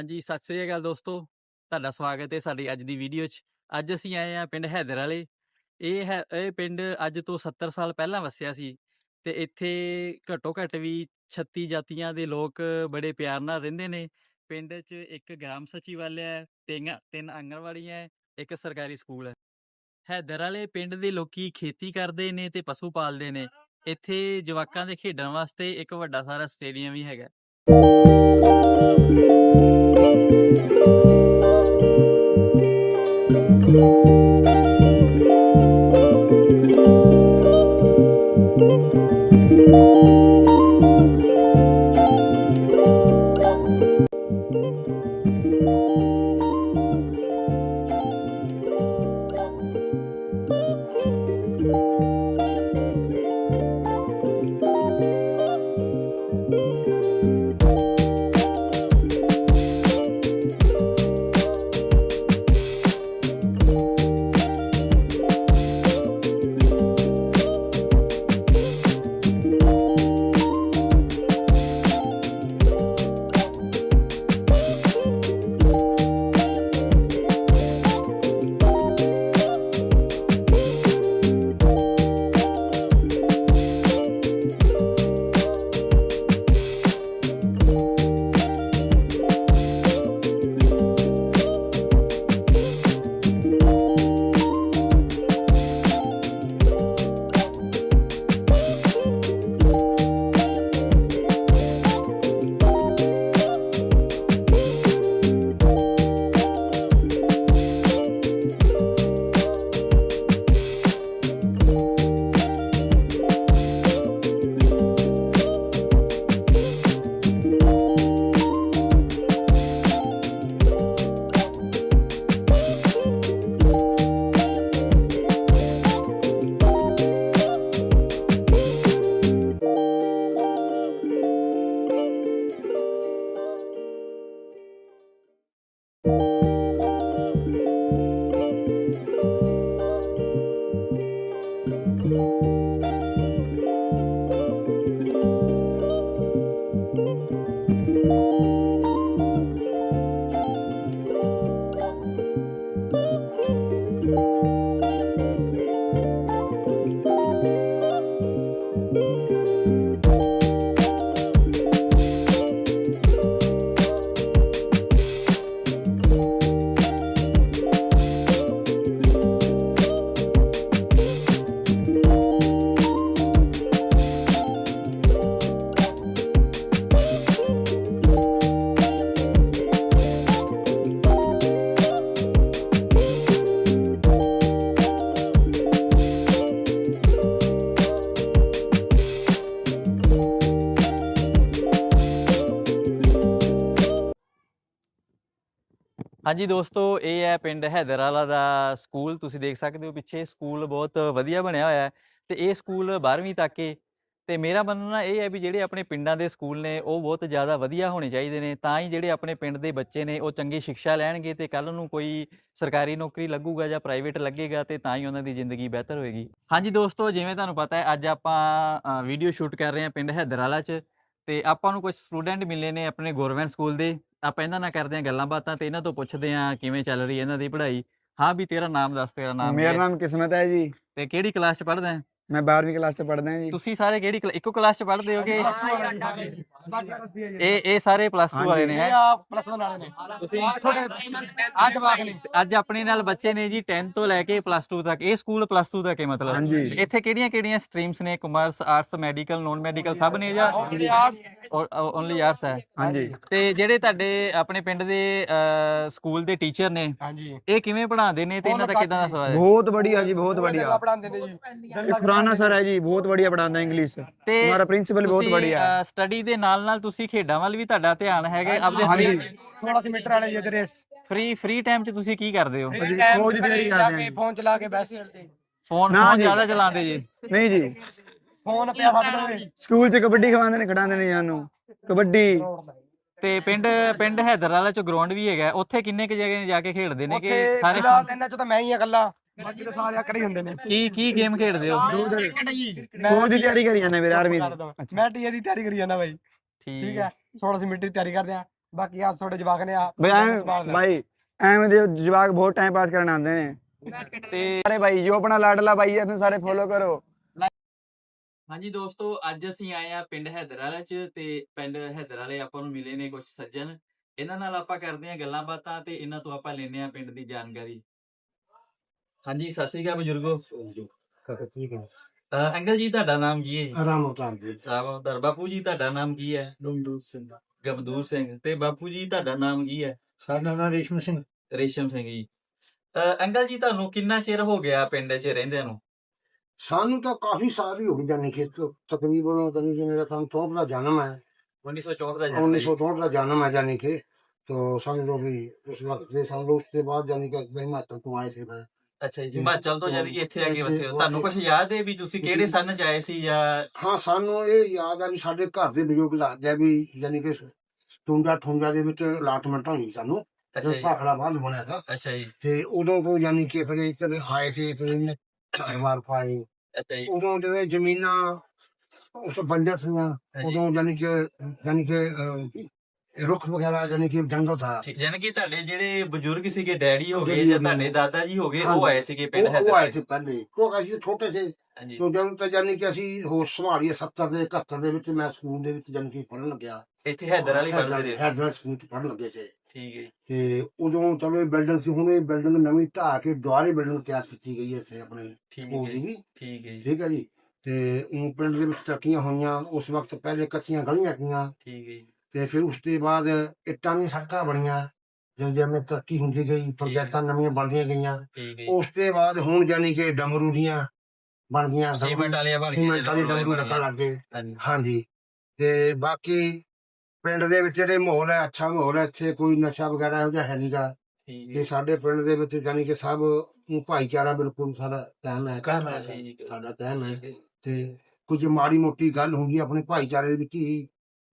ਹਾਂਜੀ, ਸਤਿ ਸ੍ਰੀ ਅਕਾਲ ਦੋਸਤੋ। ਤੁਹਾਡਾ ਸਵਾਗਤ ਹੈ ਸਾਡੀ ਅੱਜ ਦੀ ਵੀਡੀਓ 'ਚ। ਅੱਜ ਅਸੀਂ ਆਏ ਆ ਪਿੰਡ ਹੈਦਰ ਵਾਲੇ। ਇਹ ਹੈ, ਇਹ ਪਿੰਡ ਅੱਜ ਤੋਂ 70 ਸਾਲ ਪਹਿਲਾਂ ਵਸਿਆ ਸੀ ਤੇ ਇੱਥੇ ਘੱਟੋ ਘੱਟ ਵੀ 36 ਜਾਤੀਆਂ ਦੇ ਲੋਕ ਬੜੇ ਪਿਆਰ ਨਾਲ ਰਹਿੰਦੇ ਨੇ। ਪਿੰਡ 'ਚ ਇੱਕ ਗ੍ਰਾਮ ਸਚਿਵਾਲਿਆ ਹੈ, ਤਿੰਨ ਤਿੰਨ ਆਂਗਣਵਾੜੀਆਂ ਹੈ, ਇੱਕ ਸਰਕਾਰੀ ਸਕੂਲ ਹੈ। ਹੈਦਰ ਵਾਲੇ ਪਿੰਡ ਦੇ ਲੋਕੀ ਖੇਤੀ ਕਰਦੇ ਨੇ ਤੇ ਪਸ਼ੂ ਪਾਲਦੇ ਨੇ। ਇੱਥੇ ਜਵਾਕਾਂ ਦੇ ਖੇਡਣ ਵਾਸਤੇ ਇੱਕ ਵੱਡਾ ਸਾਰਾ ਸਟੇਡੀਅਮ ਵੀ ਹੈਗਾ। thank you ਹਾਂਜੀ ਦੋਸਤੋ, ਇਹ ਹੈ ਪਿੰਡ ਹੈਦਰਾਲਾ ਦਾ ਸਕੂਲ, ਤੁਸੀਂ ਦੇਖ ਸਕਦੇ ਹੋ ਪਿੱਛੇ ਸਕੂਲ ਬਹੁਤ ਵਧੀਆ ਬਣਿਆ ਹੋਇਆ ਹੈ ਤੇ ਇਹ ਸਕੂਲ 12ਵੀਂ ਤੱਕ ਹੈ ਤੇ ਮੇਰਾ ਮੰਨਣਾ ਇਹ ਹੈ ਵੀ ਜਿਹੜੇ ਆਪਣੇ ਪਿੰਡਾਂ ਦੇ ਸਕੂਲ ਨੇ, ਉਹ ਬਹੁਤ ਜ਼ਿਆਦਾ ਵਧੀਆ ਹੋਣੇ ਚਾਹੀਦੇ ਨੇ, ਤਾਂ ਹੀ ਜਿਹੜੇ ਆਪਣੇ ਪਿੰਡ ਦੇ ਬੱਚੇ ਨੇ, ਉਹ ਚੰਗੀ ਸਿੱਖਿਆ ਲੈਣਗੇ ਤੇ ਕੱਲ ਨੂੰ ਕੋਈ ਸਰਕਾਰੀ ਨੌਕਰੀ ਲੱਗੂਗਾ ਜਾਂ ਪ੍ਰਾਈਵੇਟ ਲੱਗੇਗਾ ਤੇ ਤਾਂ ਹੀ ਉਹਨਾਂ ਦੀ ਜ਼ਿੰਦਗੀ ਬਿਹਤਰ ਹੋਏਗੀ। ਹਾਂਜੀ ਦੋਸਤੋ, ਜਿਵੇਂ ਤੁਹਾਨੂੰ ਪਤਾ ਹੈ, ਅੱਜ ਆਪਾਂ ਵੀਡੀਓ ਸ਼ੂਟ ਕਰ ਰਹੇ ਹਾਂ ਪਿੰਡ ਹੈਦਰਾਲਾ 'ਚ ਤੇ ਆਪਾਂ ਨੂੰ ਕੁਝ ਸਟੂਡੈਂਟ ਮਿਲੇ ਨੇ ਆਪਣੇ ਗਵਰਨਮੈਂਟ ਸਕੂਲ ਦੇ ਆਪਾਂ ਇਹਨਾਂ ਨਾਲ ਕਰਦੇ ਹਾਂ ਗੱਲਾਂ ਬਾਤਾਂ ਤੇ ਇਹਨਾਂ ਤੋਂ ਪੁੱਛਦੇ ਹਾਂ ਕਿਵੇਂ ਚੱਲ ਰਹੀ ਹੈ ਇਹਨਾਂ ਦੀ ਪੜ੍ਹਾਈ। ਹਾਂ ਵੀ ਤੇਰਾ ਨਾਮ ਦੱਸ ਤੇਰਾ ਨਾਮ ਕੀ ਮੇਰਾ ਹੈ? ਨਾਮ ਕਿਸਮਤ ਹੈ ਜੀ। ਤੇ ਕਿਹੜੀ ਕਲਾਸ 'ਚ ਪੜ੍ਹਦਾ ਹੈ? ਮੈਂ 12ਵੀਂ ਕਲਾਸ 'ਚ ਪੜਦਾ ਜੀ। ਤੁਸੀਂ ਸਾਰੇ ਕਿਹੜੀ ਇੱਕੋ ਕਲਾਸ ਚ ਪੜ੍ਹਦੇ ਹੋਗੇ? ਇਹ ਇਹ ਸਾਰੇ ਪਲੱਸ 2 ਵਾਲੇ ਨੇ ਅੱਜ ਆਪਣੇ ਨਾਲ ਬੱਚੇ ਨੇ ਜੀ 10 ਤੋਂ ਲੈ ਕੇ ਪਲੱਸ 2 ਤੱਕ। ਇਹ ਸਕੂਲ ਪਲੱਸ 2 ਤੱਕ ਹੈ ਮਤਲਬ। ਇੱਥੇ ਕਿਹੜੀਆਂ ਕਿਹੜੀਆਂ ਸਟਰੀਮਸ ਨੇ? Commerce arts medical non medical ਸਭ ਨੇ ਜਾਂ Only ਓਨਲੀ ਆਰਟਸ ਹੈ। ਹਾਂਜੀ। ਤੇ ਜਿਹੜੇ ਤੁਹਾਡੇ ਆਪਣੇ ਪਿੰਡ ਦੇ ਸਕੂਲ ਦੇ ਟੀਚਰ ਨੇ ਹਾਂਜੀ। ਇਹ ਕਿਵੇਂ ਪੜਾਉਂਦੇ ਨੇ ਤੇ ਇਹਨਾਂ ਦਾ ਕਿਦਾਂ ਦਾ ਸਵਾਲ ਹੈ? ਬਹੁਤ ਵਧੀਆ ਜੀ ਬਹੁਤ ਵਧੀਆ। खुराना सर है जी बहुत बढ़िया पढ़ाता है इंग्लिश ਤੇ हमारा प्रिंसिपल बहुत बढ़िया है ਸਟੱਡੀ ਦੇ ਨਾਲ ਨਾਲ ਤੁਸੀਂ ਖੇਡਾਂ ਵੱਲ ਵੀ ਤੁਹਾਡਾ ਧਿਆਨ ਹੈਗਾ ਆਪਦੇ ਹਾਂਜੀ 1600 ਮੀਟਰ ਵਾਲੇ ਜੀ ਰੇਸ ਫ੍ਰੀ ਫ੍ਰੀ ਟਾਈਮ 'ਚ ਤੁਸੀਂ ਕੀ ਕਰਦੇ ਹੋ ਅਸੀਂ ਫੌਜ ਦੀ ਤਿਆਰੀ ਕਰਦੇ ਹਾਂ ਜੀ। ਫੋਨ ਚਲਾ ਕੇ ਬੈਸ ਫੋਨ ਨਾ ਫੋਨ ਜੀ। ਜ਼ਿਆਦਾ ਚਲਾਉਂਦੇ ਜੀ नहीं जी ਫੋਨ ਪਿਆ ਫੜ ਲਓਗੇ स्कूल च कबड्डी खवांदे ने खड़ांदे ने जानू कबड्डी ਤੇ ਪਿੰਡ ਪਿੰਡ ਹੈਦਰਾਲਾ ਚ ਗਰਾਊਂਡ ਵੀ ਹੈਗਾ ਉੱਥੇ ਕਿੰਨੇ ਕੁ ਜਗ੍ਹਾ ਜਾ ਕੇ ਖੇਡਦੇ ਨੇ ਕਿ ਉੱਥੇ ਸਾਰੇ ਫਿਲਹਾਲ ਇਹਨਾਂ ਚੋਂ ਤਾਂ ਮੈਂ ਹੀ ਆ ਇਕੱਲਾ ਬਾਕੀ ਤਾਂ ਸਾਰੇ ਆਕਰ ਹੀ ਹੁੰਦੇ ਨੇ। ਕੀ ਕੀ ਗੇਮ ਖੇਡਦੇ ਹੋ? ਮੈਂ ਦੀ ਤਿਆਰੀ ਕਰੀ ਜਾਂਦਾ ਵੀਰ ਆਰਮੀ ਦੀ ਮੈਂ ਟੀਏ ਦੀ ਤਿਆਰੀ ਕਰੀ ਜਾਂਦਾ ਬਾਈ। ਠੀਕ। ਹੈ। 16 ਮਿੰਟ ਦੀ ਤਿਆਰੀ ਕਰਦੇ ਆ ਬਾਕੀ ਆ ਤੁਹਾਡੇ ਜਵਾਕ ਨੇ ਆ। ਬਾਈ ਐਵੇਂ ਦੇ ਜਵਾਕ ਬਹੁਤ ਟਾਈਮ ਪਾਸ ਕਰਨ ਆਉਂਦੇ ਨੇ। ਤੇ ਅਰੇ ਬਾਈ ਜੋ ਆਪਣਾ ਲਾਡਲਾ ਬਾਈ ਇਹਨੂੰ ਸਾਰੇ ਫੋਲੋ ਕਰੋ। ਹਾਂਜੀ ਦੋਸਤੋ ਅੱਜ ਅਸੀਂ ਆਏ ਆ ਪਿੰਡ ਹੈਦਰਾਲਾ ਚ ਤੇ ਪਿੰਡ ਹੈਦਰਾਲੇ ਆਪਾਂ ਨੂੰ ਮਿਲੇ ਨੇ ਕੁਝ ਸੱਜਣ। ਇਹਨਾਂ ਨਾਲ ਆਪਾਂ ਕਰਦੇ ਆ ਗੱਲਾਂ ਬਾਤਾਂ ਤੇ ਇਹਨਾਂ ਤੋਂ ਆਪਾਂ ਲੈਨੇ ਆ ਪਿੰਡ ਦੀ ਜਾਣਕਾਰੀ। ਹਾਂਜੀ ਸਤਿ ਸ਼੍ਰੀ ਅਕਾਲ ਬਜ਼ੁਰਗੋ ਠੀਕ ਹੈ ਅਹ ਅੰਕਲ ਜੀ ਤੁਹਾਡਾ ਨਾਮ ਕੀ ਹੈ ਜੀ ਆਰਾਮ ਉਤਾਰ ਦੇ ਰਾਮ ਅਵਤਾਰ ਬਾਪੂ ਜੀ ਤੁਹਾਡਾ ਨਾਮ ਕੀ ਹੈ ਡੰਡੂ ਸਿੰਘ ਗਬਦੂਰ ਸਿੰਘ ਤੇ ਬਾਪੂ ਜੀ ਤੁਹਾਡਾ ਨਾਮ ਕੀ ਹੈ ਸਾਡਾ ਨਾਮ ਰੇਸ਼ਮ ਸਿੰਘ ਰੇਸ਼ਮ ਸਿੰਘ ਜੀ ਅਹ ਅੰਕਲ ਜੀ ਤੁਹਾਨੂੰ ਕਿੰਨਾ ਚਿਰ ਹੋ ਗਿਆ ਪਿੰਡ 'ਚ ਰਹਿੰਦਿਆਂ ਨੂੰ ਸਾਨੂੰ ਤਾਂ ਕਾਫੀ ਸਾਲ ਹੀ ਹੋ ਗਏ ਜਾਨੀ ਕਿ ਤਕ- ਤਕਰੀਬਨ ਤਨੀ ਜੀ ਮੇਰਾ ਕੰਮ ਤੋਂ ਦਾ ਜਨਮ ਹੈ 1964 ਦਾ ਜਨਮ ਹੈ ਜੀ। 1964 ਦਾ ਜਨਮ है जानी के तो समझ लो भी उस वक्त से हम लोग उसके बाद जानी कि हिमाचल को आए थे मैं ਅੱਛਾ ਜੀ। ਹਿਮਾਚਲ ਤੋਂ ਜਾਨੀ ਕਿ ਇੱਥੇ ਆ ਕੇ ਇੱਥੇ ਵਸੇ ਹੋ? ਤੁਹਾਨੂੰ ਕੁਝ ਯਾਦ ਹੈ ਵੀ ਤੁਸੀਂ ਕਿਹੜੇ ਸੰਨ 'ਚ ਆਏ ਸੀ ਜਾਂ ਹਾਂ ਸਾਨੂੰ ਇਹ ਯਾਦ ਆ ਵੀ ਸਾਡੇ ਘਰ ਦੇ ਬਜ਼ੁਰਗ ਲੱਗਦੇ ਆ ਵੀ ਜਾਨੀ ਕਿ ਟੁੰਡਾ ਠੁੰਡਾ ਦੇ ਵਿੱਚ ਅਲਾਟਮੈਂਟ ਹੋਈ ਸਾਨੂੰ। ਅੱਛਾ ਜਦੋਂ ਜੀ। ਭਾਖੜਾ ਬੰਦ ਬਣਿਆ था ਅੱਛਾ ਜੀ। ਤੇ ਉਦੋਂ ਤੋਂ ਜਾਨੀ ਕਿ ਫਿਰ ਇੱਧਰ ਆਏ ਸੀ ਫਿਰ ਇਹਨੇ ਘਰ ਪਾਏ। ਅੱਛਾ ਜੀ। ਉਦੋਂ ਜਿਹੜੇ ਜ਼ਮੀਨਾਂ ਉਸ ਬੰਜਰ ਸੀਆਂ। ਉਦੋਂ ਜਾਨੀ ਕਿ ਜਾਨੀ ਕਿ ਰੁੱਖ ਵਗੈਰਾ ਜਾਨੀ ਕਿ ਜੰਗਲ ਥਾ ਠੀਕ ਯਾਨੀ ਕਿ ਤੁਹਾਡੇ ਜਿਹੜੇ ਬਜ਼ੁਰਗ ਸੀਗੇ ਡੈਡੀ ਹੋ ਗਏ ਜਾਂ ਹੋ। ਤੁਹਾਡੇ ਦਾਦਾ ਜੀ ਹੋ ਗਏ ਉਹ। ਆਏ ਸੀਗੇ ਪਿੰਡ ਉਹ ਉਹ ਆਏ ਸੀ ਪਹਿਲੇ ਕਿਉਂਕਿ ਅਸੀਂ ਛੋਟੇ ਸੀ। ਤੋਂ ਜਦੋਂ ਤਾਂ ਜਾਨੀ ਕਿ ਅਸੀਂ ਹੋਸ਼ ਸੰਭਾਲੀਏ 70 ਦੇ 71 ਦੇ ਵਿੱਚ ਮੈਂ ਸਕੂਲ ਦੇ ਵਿੱਚ ਜਾਨੀ ਕਿ ਪੜ੍ਹਨ ਲੱਗਿਆ। ਇੱਥੇ ਹੈਦਰ ਵਾਲੀ ਪੜ੍ਹਦੇ ਰਹੇ? ਹੈਦਰ ਸਕੂਲ ਚ ਪੜ੍ਹਨ ਲੱਗੇ ਸੀ। ਠੀਕ ਹੈ ਤੇ ਉਦੋਂ ਚਲੋ ਇਹ ਬਿਲਡਿੰਗ ਸੀ ਹੁਣ ਇਹ ਬਿਲਡਿੰਗ ਨਵੀਂ ਢਾਹ ਕੇ ਦੁਆਰੇ ਬਿਲਡਿੰਗ ਤਿਆਰ ਕੀਤੀ ਗਈ ਹੈ ਇੱਥੇ ਆਪਣੇ ਠੀਕ ਸਕੂਲ ਹੈ ਦੀ ਜੀ, ਵੀ। ਠੀਕ ਹੈ ਠੀਕ ਹੈ ਜੀ। ਤੇ ਉਹ ਪਿੰਡ ਦੇ ਵਿੱਚ ਤਰੱਕੀਆਂ ਹੋਈਆਂ ਉਸ ਵਕਤ ਪਹਿਲੇ ਕੱਚੀਆਂ ਗਲੀਆਂ ਸੀਗੀਆਂ। ਠੀਕ ਹੈ ਜੀ, ਤੇ ਫਿਰ ਉਸ ਤੋਂ ਬਾਅਦ ਇੱਟਾਂ ਦੀਆਂ ਸੜਕਾਂ ਬਣੀਆਂ ਜਿਵੇਂ ਜਿਵੇਂ ਤਰੱਕੀ ਹੁੰਦੀ ਗਈ ਪੰਚਾਇਤਾਂ ਨਵੀਆਂ ਬਣਦੀਆਂ ਗਈਆਂ। ਉਸ ਤੋਂ ਬਾਅਦ ਹੁਣ ਜਾਨੀ ਕਿ ਡਮਰੂ ਦੀਆਂ ਬਣ ਗਈਆਂ ਸੀਮੈਂਟ ਵਾਲੀਆਂ ਬਣ ਗਈਆਂ ਸੀਮੈਂਟ ਵਾਲੀ ਡਮਰੂ। ਲੱਗਣ ਲੱਗ ਗਏ ਹਾਂਜੀ ਤੇ ਬਾਕੀ ਪਿੰਡ ਦੇ ਵਿੱਚ ਜਿਹੜੇ ਮਾਹੌਲ ਹੈ ਅੱਛਾ ਮਾਹੌਲ ਹੈ ਇੱਥੇ ਕੋਈ ਨਸ਼ਾ ਵਗੈਰਾ ਇਹੋ ਜਿਹਾ ਹੈ ਨਹੀਂਗਾ ਠੀਕ ਤੇ ਹੈ ਸਾਡੇ ਪਿੰਡ ਦੇ ਵਿੱਚ ਜਾਨੀ ਕਿ ਸਭ ਊਂ ਭਾਈਚਾਰਾ ਬਿਲਕੁਲ ਸਾਡਾ ਕਾਇਮ ਹੈ ਕਾਇਮ ਹੈ। ਸਾਡਾ ਕਾਇਮ ਹੈ। ਤੇ ਕੁਝ ਮਾੜੀ ਮੋਟੀ ਗੱਲ ਹੁੰਦੀ ਆਪਣੇ ਭਾਈਚਾਰੇ ਦੇ ਵਿੱਚ ਹੀ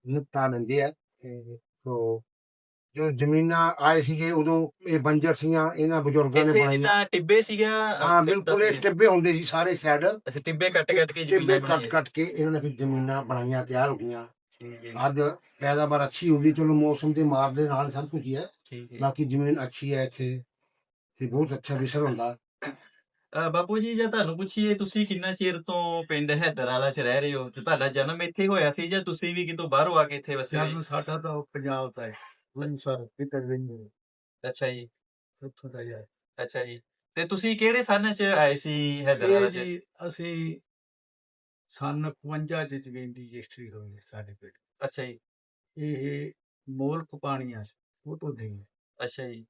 ਨਿਪਟਾ ਲੈਂਦੇ ਆ ਸੋ ਜੋ ਜ਼ਮੀਨਾਂ ਆਏ ਸੀਗੇ ਉਦੋਂ ਇਹ ਬੰਜਰ ਸੀਆਂ ਇਹਨਾਂ ਬਜ਼ੁਰਗਾਂ ਨੇ ਇੱਥੇ ਬਣਾਈਆਂ। ਜਿੱਦਾਂ ਟਿੱਬੇ ਸੀਗਾ। ਹਾਂ ਬਿਲਕੁਲ ਇਹ ਟਿੱਬੇ ਹੁੰਦੇ ਸੀ ਸਾਰੇ ਸਾਈਡ ਅਸੀਂ ਟਿੱਬੇ ਕੱਟ ਕੱਟ ਕੇ ਟਿੱਬੇ ਜ਼ਮੀਨਾਂ ਕੱਟ ਬਣਾਈਆਂ। ਕੱਟ ਕੇ ਇਹਨਾਂ ਨੇ ਫਿਰ ਜ਼ਮੀਨਾਂ ਬਣਾਈਆਂ ਤਿਆਰ ਹੋ ਗਈਆਂ। ਠੀਕ ਹੈ ਜੀ, ਅੱਜ ਪੈਦਾਵਾਰ ਅੱਛੀ ਹੁੰਦੀ ਚਲੋ ਮੌਸਮ ਦੇ ਮਾਰ ਦੇ ਨਾਲ ਸਭ ਕੁਝ ਹੀ ਹੈ। ਠੀਕ ਹੈ ਬਾਕੀ ਜ਼ਮੀਨ ਅੱਛੀ ਹੈ ਇੱਥੇ। ਤੇ ਬਹੁਤ ਅੱਛਾ ਵਿਸਰ ਹੁੰਦਾ। ਅਹ ਬਾਪੂ ਜੀ ਜੇ ਤੁਹਾਨੂੰ ਪੁੱਛੀਏ ਤੁਸੀਂ ਕਿੰਨਾ ਚਿਰ ਤੋਂ ਪਿੰਡ ਹੈਦਰਾਲਾ ਚ ਰਹਿ ਰਹੇ ਹੋ? ਤੇ ਤੁਹਾਡਾ ਜਨਮ ਇੱਥੇ ਹੋਇਆ ਸੀ ਜਾਂ ਤੁਸੀਂ ਵੀ ਕਿਤੋਂ ਬਾਹਰੋਂ ਆ ਕੇ ਇੱਥੇ ਵਸੇ ਜਨਮ ਸਾਡਾ ਤਾਂ ਪੰਜਾਬ ਦਾ ਹੈ ਵੰਸਰ ਪਿਤਰ ਵਿੰਦ ਅੱਛਾ ਜੀ। ਉੱਥੋਂ ਦਾ ਹੀ ਹੈ ਅੱਛਾ ਜੀ। ਤੇ ਤੁਸੀਂ ਕਿਹੜੇ ਸੰਨ ਚ ਆਏ ਸੀ ਹੈਦਰਾਲਾ ਇਹ ਚ? ਜੀ ਅਸੀਂ ਸਨ 51 ਚ ਜ਼ਮੀਨ ਦੀ ਰਜਿਸਟਰੀ ਹੋਈ ਹੈ ਸਾਡੇ ਪਿੰਡ ਅੱਛਾ ਜੀ। ਇਹ ਮੋਲਕ ਪਾਣੀਆਂ ਸੀ ਉਹ ਤੋਂ ਦੇ ਅੱਛਾ ਜੀ।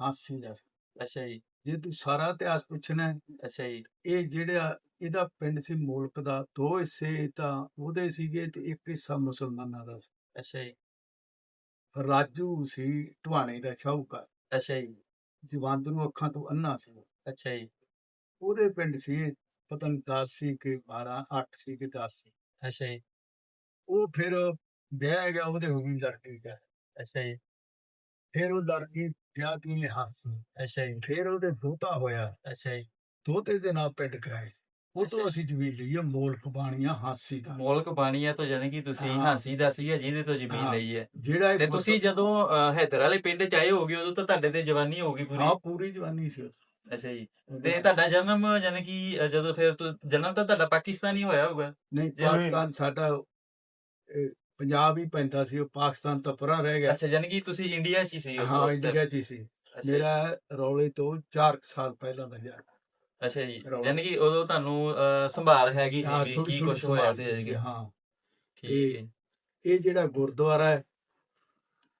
ਹਾਸੀ ਦਾ ਸੀ। ਅੱਛਾ ਜੀ। ਜੇ ਤੂੰ ਸਾਰਾ ਇਤਿਹਾਸ ਪੁੱਛਣਾ ਹੈ, ਅੱਛਾ ਜੀ। ਇਹ ਜਿਹੜਾ ਇਹਦਾ ਪਿੰਡ ਸੀ ਮੋਲਕ ਦਾ ਦੋ ਹਿੱਸੇ ਤਾਂ ਉਹਦੇ ਸੀਗੇ ਤੇ ਇੱਕ ਹਿੱਸਾ ਮੁਸਲਮਾਨਾਂ ਦਾ ਸੀ। ਅੱਛਾ ਜੀ। ਰਾਜੂ ਸੀ ਢਵਾਣੇ ਦਾ ਸ਼ਾਹੂਕਾਰ। ਅੱਛਾ ਜੀ। ਜਵਾਨ ਨੂੰ ਅੱਖਾਂ ਤੋਂ ਅੰਨਾ ਸੀ। ਅੱਛਾ ਜੀ। ਉਹਦੇ ਪਿੰਡ ਸੀ ਪਤਾ ਨਹੀਂ 10 ਸੀ ਕਿ 12 8 ਸੀ ਕਿ 10 ਸੀ। ਅੱਛਾ ਜੀ। ਉਹ ਫਿਰ ਵਿਆਹ ਗਿਆ ਉਹਦੇ ਹੋ ਗਈ ਲੜਕੀ ਦਾ। ਅੱਛਾ ਜੀ। ਫਿਰ ਉਹ ਲੜਕੀ ਵਿਆਹ ਦੀ ਲਿਹਾਜ਼ ਸੀ। ਅੱਛਾ ਜੀ। ਫਿਰ ਉਹਦੇ ਦੋਤਾ ਹੋਇਆ। ਅੱਛਾ ਜੀ। ਦੋਤੇ ਦੇ ਨਾਲ ਪਿੰਡ ਕਰਾਏ ਉਹ। ਤੋਂ ਅਸੀਂ ਜ਼ਮੀਨ ਲਈ ਹੈ ਮੋਲ ਕਬਾਣੀਆਂ ਹਾਸੀ ਦਾ। ਮੋਲਕ ਬਾਣੀਆ ਤੋਂ ਜਾਨੀ ਕਿ ਤੁਸੀਂ। ਹਾਂਸੀ ਦਾ ਸੀਗਾ ਜਿਹਦੇ ਤੋਂ ਜ਼ਮੀਨ। ਲਈ ਹੈ ਜਿਹੜਾ ਤੇ ਤੁਸੀਂ ਜਦੋਂ ਹੈਦਰ ਵਾਲੇ ਪਿੰਡ ਚ ਆਏ ਹੋਗੇ ਉਦੋਂ ਤਾਂ ਤੁਹਾਡੇ ਤੇ ਜਵਾਨੀ ਹੋ ਗਈ ਪੂਰੀ। ਹਾਂ ਪੂਰੀ ਜਵਾਨੀ ਸੀ ਅੱਛਾ ਜੀ। ਤੇ ਤੁਹਾਡਾ ਜਨਮ ਯਾਨੀ ਕਿ ਜਦੋਂ ਫਿਰ ਤੁ- ਜਨਮ ਤਾਂ ਤੁਹਾਡਾ ਪਾਕਿਸਤਾਨੀ ਹੋਇਆ ਹੋਊਗਾ। ਨਹੀਂ ਪਾਕਿਸਤਾਨ ਸਾਡਾ ਪੰਜਾਬ ਹੀ ਪੈਂਦਾ ਸੀ ਉਹ ਪਾਕਿਸਤਾਨ ਤੋਂ ਪਰਾਂ ਰਹਿ ਗਿਆ। ਅੱਛਾ ਯਾਨੀ ਕਿ ਤੁਸੀਂ ਇੰਡੀਆ ਚ ਹੀ ਸੀ ਉਸ ਹਾਂ? ਇੰਡੀਆ 'ਚ ਹੀ ਸੀ। ਅੱਛਾ ਜੀ, ਮੇਰਾ ਰੌਲੇ ਤੋਂ 4 ਸਾਲ ਪਹਿਲਾਂ ਦਾ ਜਾ ਅੱਛਾ ਜੀ। ਰੌਲਾ। ਯਾਨੀ ਕਿ ਉਦੋਂ ਤੁਹਾਨੂੰ ਅਹ, ਸੰਭਾਲ ਹੈਗੀ ਸੀ ਹਾਂ ਵੀ ਕੀ ਕੁਝ ਹੋਇਆ ਸੀ ਕਿ? ਹਾਂ। ਠੀਕ ਹੈ। ਇਹ ਜਿਹੜਾ ਗੁਰਦੁਆਰਾ ਹੈ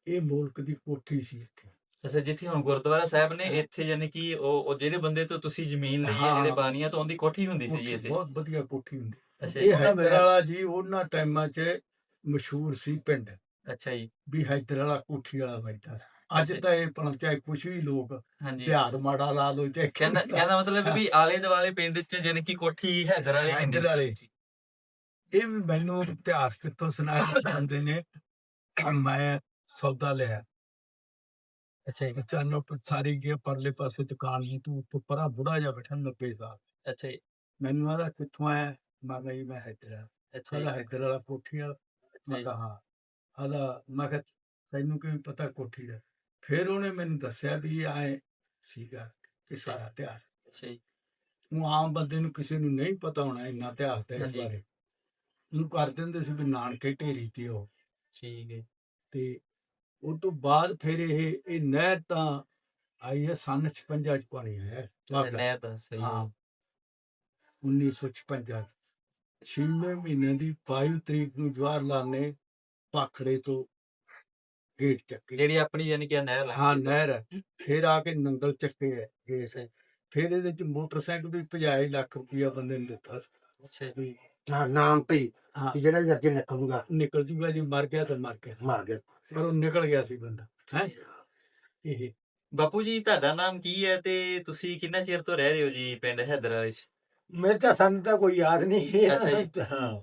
ਇਹ ਮੁਲਕ ਦੀ ਕੋਠੀ ਸੀ ਇੱਥੇ। ਅੱਛਾ ਜਿੱਥੇ ਹੁਣ ਗੁਰਦੁਆਰਾ ਸਾਹਿਬ ਨੇ ਇੱਥੇ ਯਾਨੀ ਕਿ ਉਹ ਉਹ ਜਿਹੜੇ ਬੰਦੇ ਤੋਂ ਤੁਸੀਂ ਜ਼ਮੀਨ ਲਈ ਹੈ ਹਾਂ। ਜਿਹੜੇ ਬਾਣੀਆਂ ਤੋਂ ਉਹਦੀ ਕੋਠੀ ਹੁੰਦੀ ਸੀ ਜੀ ਕੋਠੀ ਇੱਥੇ? ਬਹੁਤ ਵਧੀਆ ਕੋਠੀ ਹੁੰਦੀ। ਅੱਛਾ ਇਹ ਜੀ। ਹੈਦਰ ਵਾਲਾ ਜੀ ਉਹਨਾਂ ਟਾਈਮਾਂ 'ਚ ਮਸ਼ਹੂਰ ਸੀ ਪਿੰਡ। ਅੱਛਾ ਜੀ। ਵੀ ਹੈਦਰ ਵਾਲਾ ਕੋਠੀ ਵਾਲਾ ਬੈਠਾ ਅੱਜ। ਤਾਂ ਇਹ ਚਾਹੇ ਕੁਛ ਵੀ ਲੋਕ ਹਾਂਜੀ। ਮਾੜਾ ਲਾ ਲੋ ਚਾਹੇ ਕਹਿੰਦਾ ਮਤਲਬ ਵੀ ਆਲੇ ਦੁਆਲੇ ਪਿੰਡ ਚ ਯਾਨੀ ਕਿ ਕੋਠੀ ਹੈਦਰ ਵਾਲੇ ਪਿੰਡ ਵਾਲੇ। ਜੀ ਇਹ ਵੀ ਮੈਨੂੰ ਇਤਿਹਾਸ ਕਿੱਥੋਂ ਸੁਣਾਇਆ ਜਾਂਦੇ ਨੇ ਮੈਂ ਸੌਦਾ ਲਿਆ। ਅੱਛਾ ਜੀ। ਚਾਨੋ ਸਾਰੀ ਗਿਆ ਪਰਲੇ ਪਾਸੇ ਦੁਕਾਨ ਨਹੀਂ ਤੂੰ ਉੱਪਰ ਪਰਾ ਬੁੜਾ ਜਾ ਬੈਠਾ 90 ਸਾਲ। ਅੱਛਾ ਜੀ। ਮੈਨੂੰ ਆਦਾ ਕਿੱਥੋਂ ਆਇਆ? ਮੈਂ ਕਿਹਾ ਜੀ ਮੈਂ ਹੈਦਰ ਅੱਛਾ ਜੀ। ਹੈਦਰ ਵਾਲਾ ਕੋਠੀ ਵਾਲਾ। ਮੈਂ। ਕਿਹਾ ਹਾਂ ਮੈਂ ਕਿਹਾ ਤੈਨੂੰ ਕਿਵੇਂ ਪਤਾ ਕੋਠੀ ਦਾ? ਫਿਰ ਉਹਨੇ ਮੈਨੂੰ ਦੱਸਿਆ ਵੀ ਆਏ ਸੀਗਾ ਇਹ ਸਾਰਾ ਇਤਿਹਾਸ। ਜੀ ਉਹ ਆਮ ਬੰਦੇ ਨੂੰ ਕਿਸੇ ਨੂੰ ਨਹੀਂ ਪਤਾ ਹੋਣਾ ਇੰਨਾ ਇਤਿਹਾਸ ਦਾ ਇਸ। ਬਾਰੇ। ਉਹਨੂੰ ਕਰ ਦਿੰਦੇ ਸੀ ਵੀ ਨਾਨਕੇ ਢੇਰੀ ਤੇ ਉਹ। ਠੀਕ ਹੈ। ਤੇ ਉਹ ਤੋਂ ਬਾਅਦ ਫਿਰ ਇਹ ਇਹ ਨਹਿਰ ਤਾਂ ਆਈ ਹੈ ਸੰਨ 56 ਚ ਪਾਣੀ ਆਇਆ। ਨਹਿਰ ਦਾ ਸਹੀ ਹੈ। 1956 ਚ। ਛੇਵੇਂ ਮਹੀਨੇ ਦੀ 22 ਤਰੀਕ ਨੂੰ ਜਵਾਹਰ ਲਾਲ ਨੇ ਪਾਖੜੇ ਤੋਂ ਗੇਟ ਚੱਕੇ। ਜਿਹੜੀ ਆਪਣੀ ਯਾਨੀ ਕਿ ਨਹਿਰ ਹਾਂ ਹੈ। ਨਹਿਰ। ਹੈ। ਫਿਰ ਆ ਕੇ ਨੰਗਲ ਚੱਕੇ ਹੈ ਗੇਟ। ਫਿਰ ਇਹਦੇ ਚ ਮੋਟਰਸਾਈਕਲ ਵੀ ਭਜਾਏ ਲੱਖ ਰੁਪਇਆ ਬੰਦੇ ਨੂੰ ਦਿੱਤਾ ਸੀ। ਅੱਛਾ ਜੀ। ਵੀ ਹਾਂ, ਨਾਮ ਪਈ ਹਾਂ। ਕਿ ਜਿਹੜਾ ਅੱਗੇ ਨਿਕਲੂਗਾ। ਨਿਕਲ ਜੂਗਾ ਜੀ ਮਰ ਗਿਆ ਤਾਂ ਮਰ ਗਿਆ। ਮਾਰ ਗਿਆ। ਪਰ ਉਹ ਨਿਕਲ ਗਿਆ ਸੀ ਬੰਦਾ ਹੈ? ਇਹ। ਬਾਪੂ ਜੀ ਤੁਹਾਡਾ ਨਾਮ ਕੀ ਹੈ ਤੇ ਤੁਸੀਂ ਕਿੰਨਾ ਚਿਰ ਤੋਂ ਰਹਿ ਰਹੇ ਹੋ ਜੀ ਪਿੰਡ ਹੈਦਰਾ ਵਿੱਚ? ਮੇਰੇ ਤਾਂ ਸਾਨੂੰ ਤਾਂ ਕੋਈ ਯਾਦ ਨਹੀਂ ਅੱਛਾ ਜੀ। ਹਾਂ।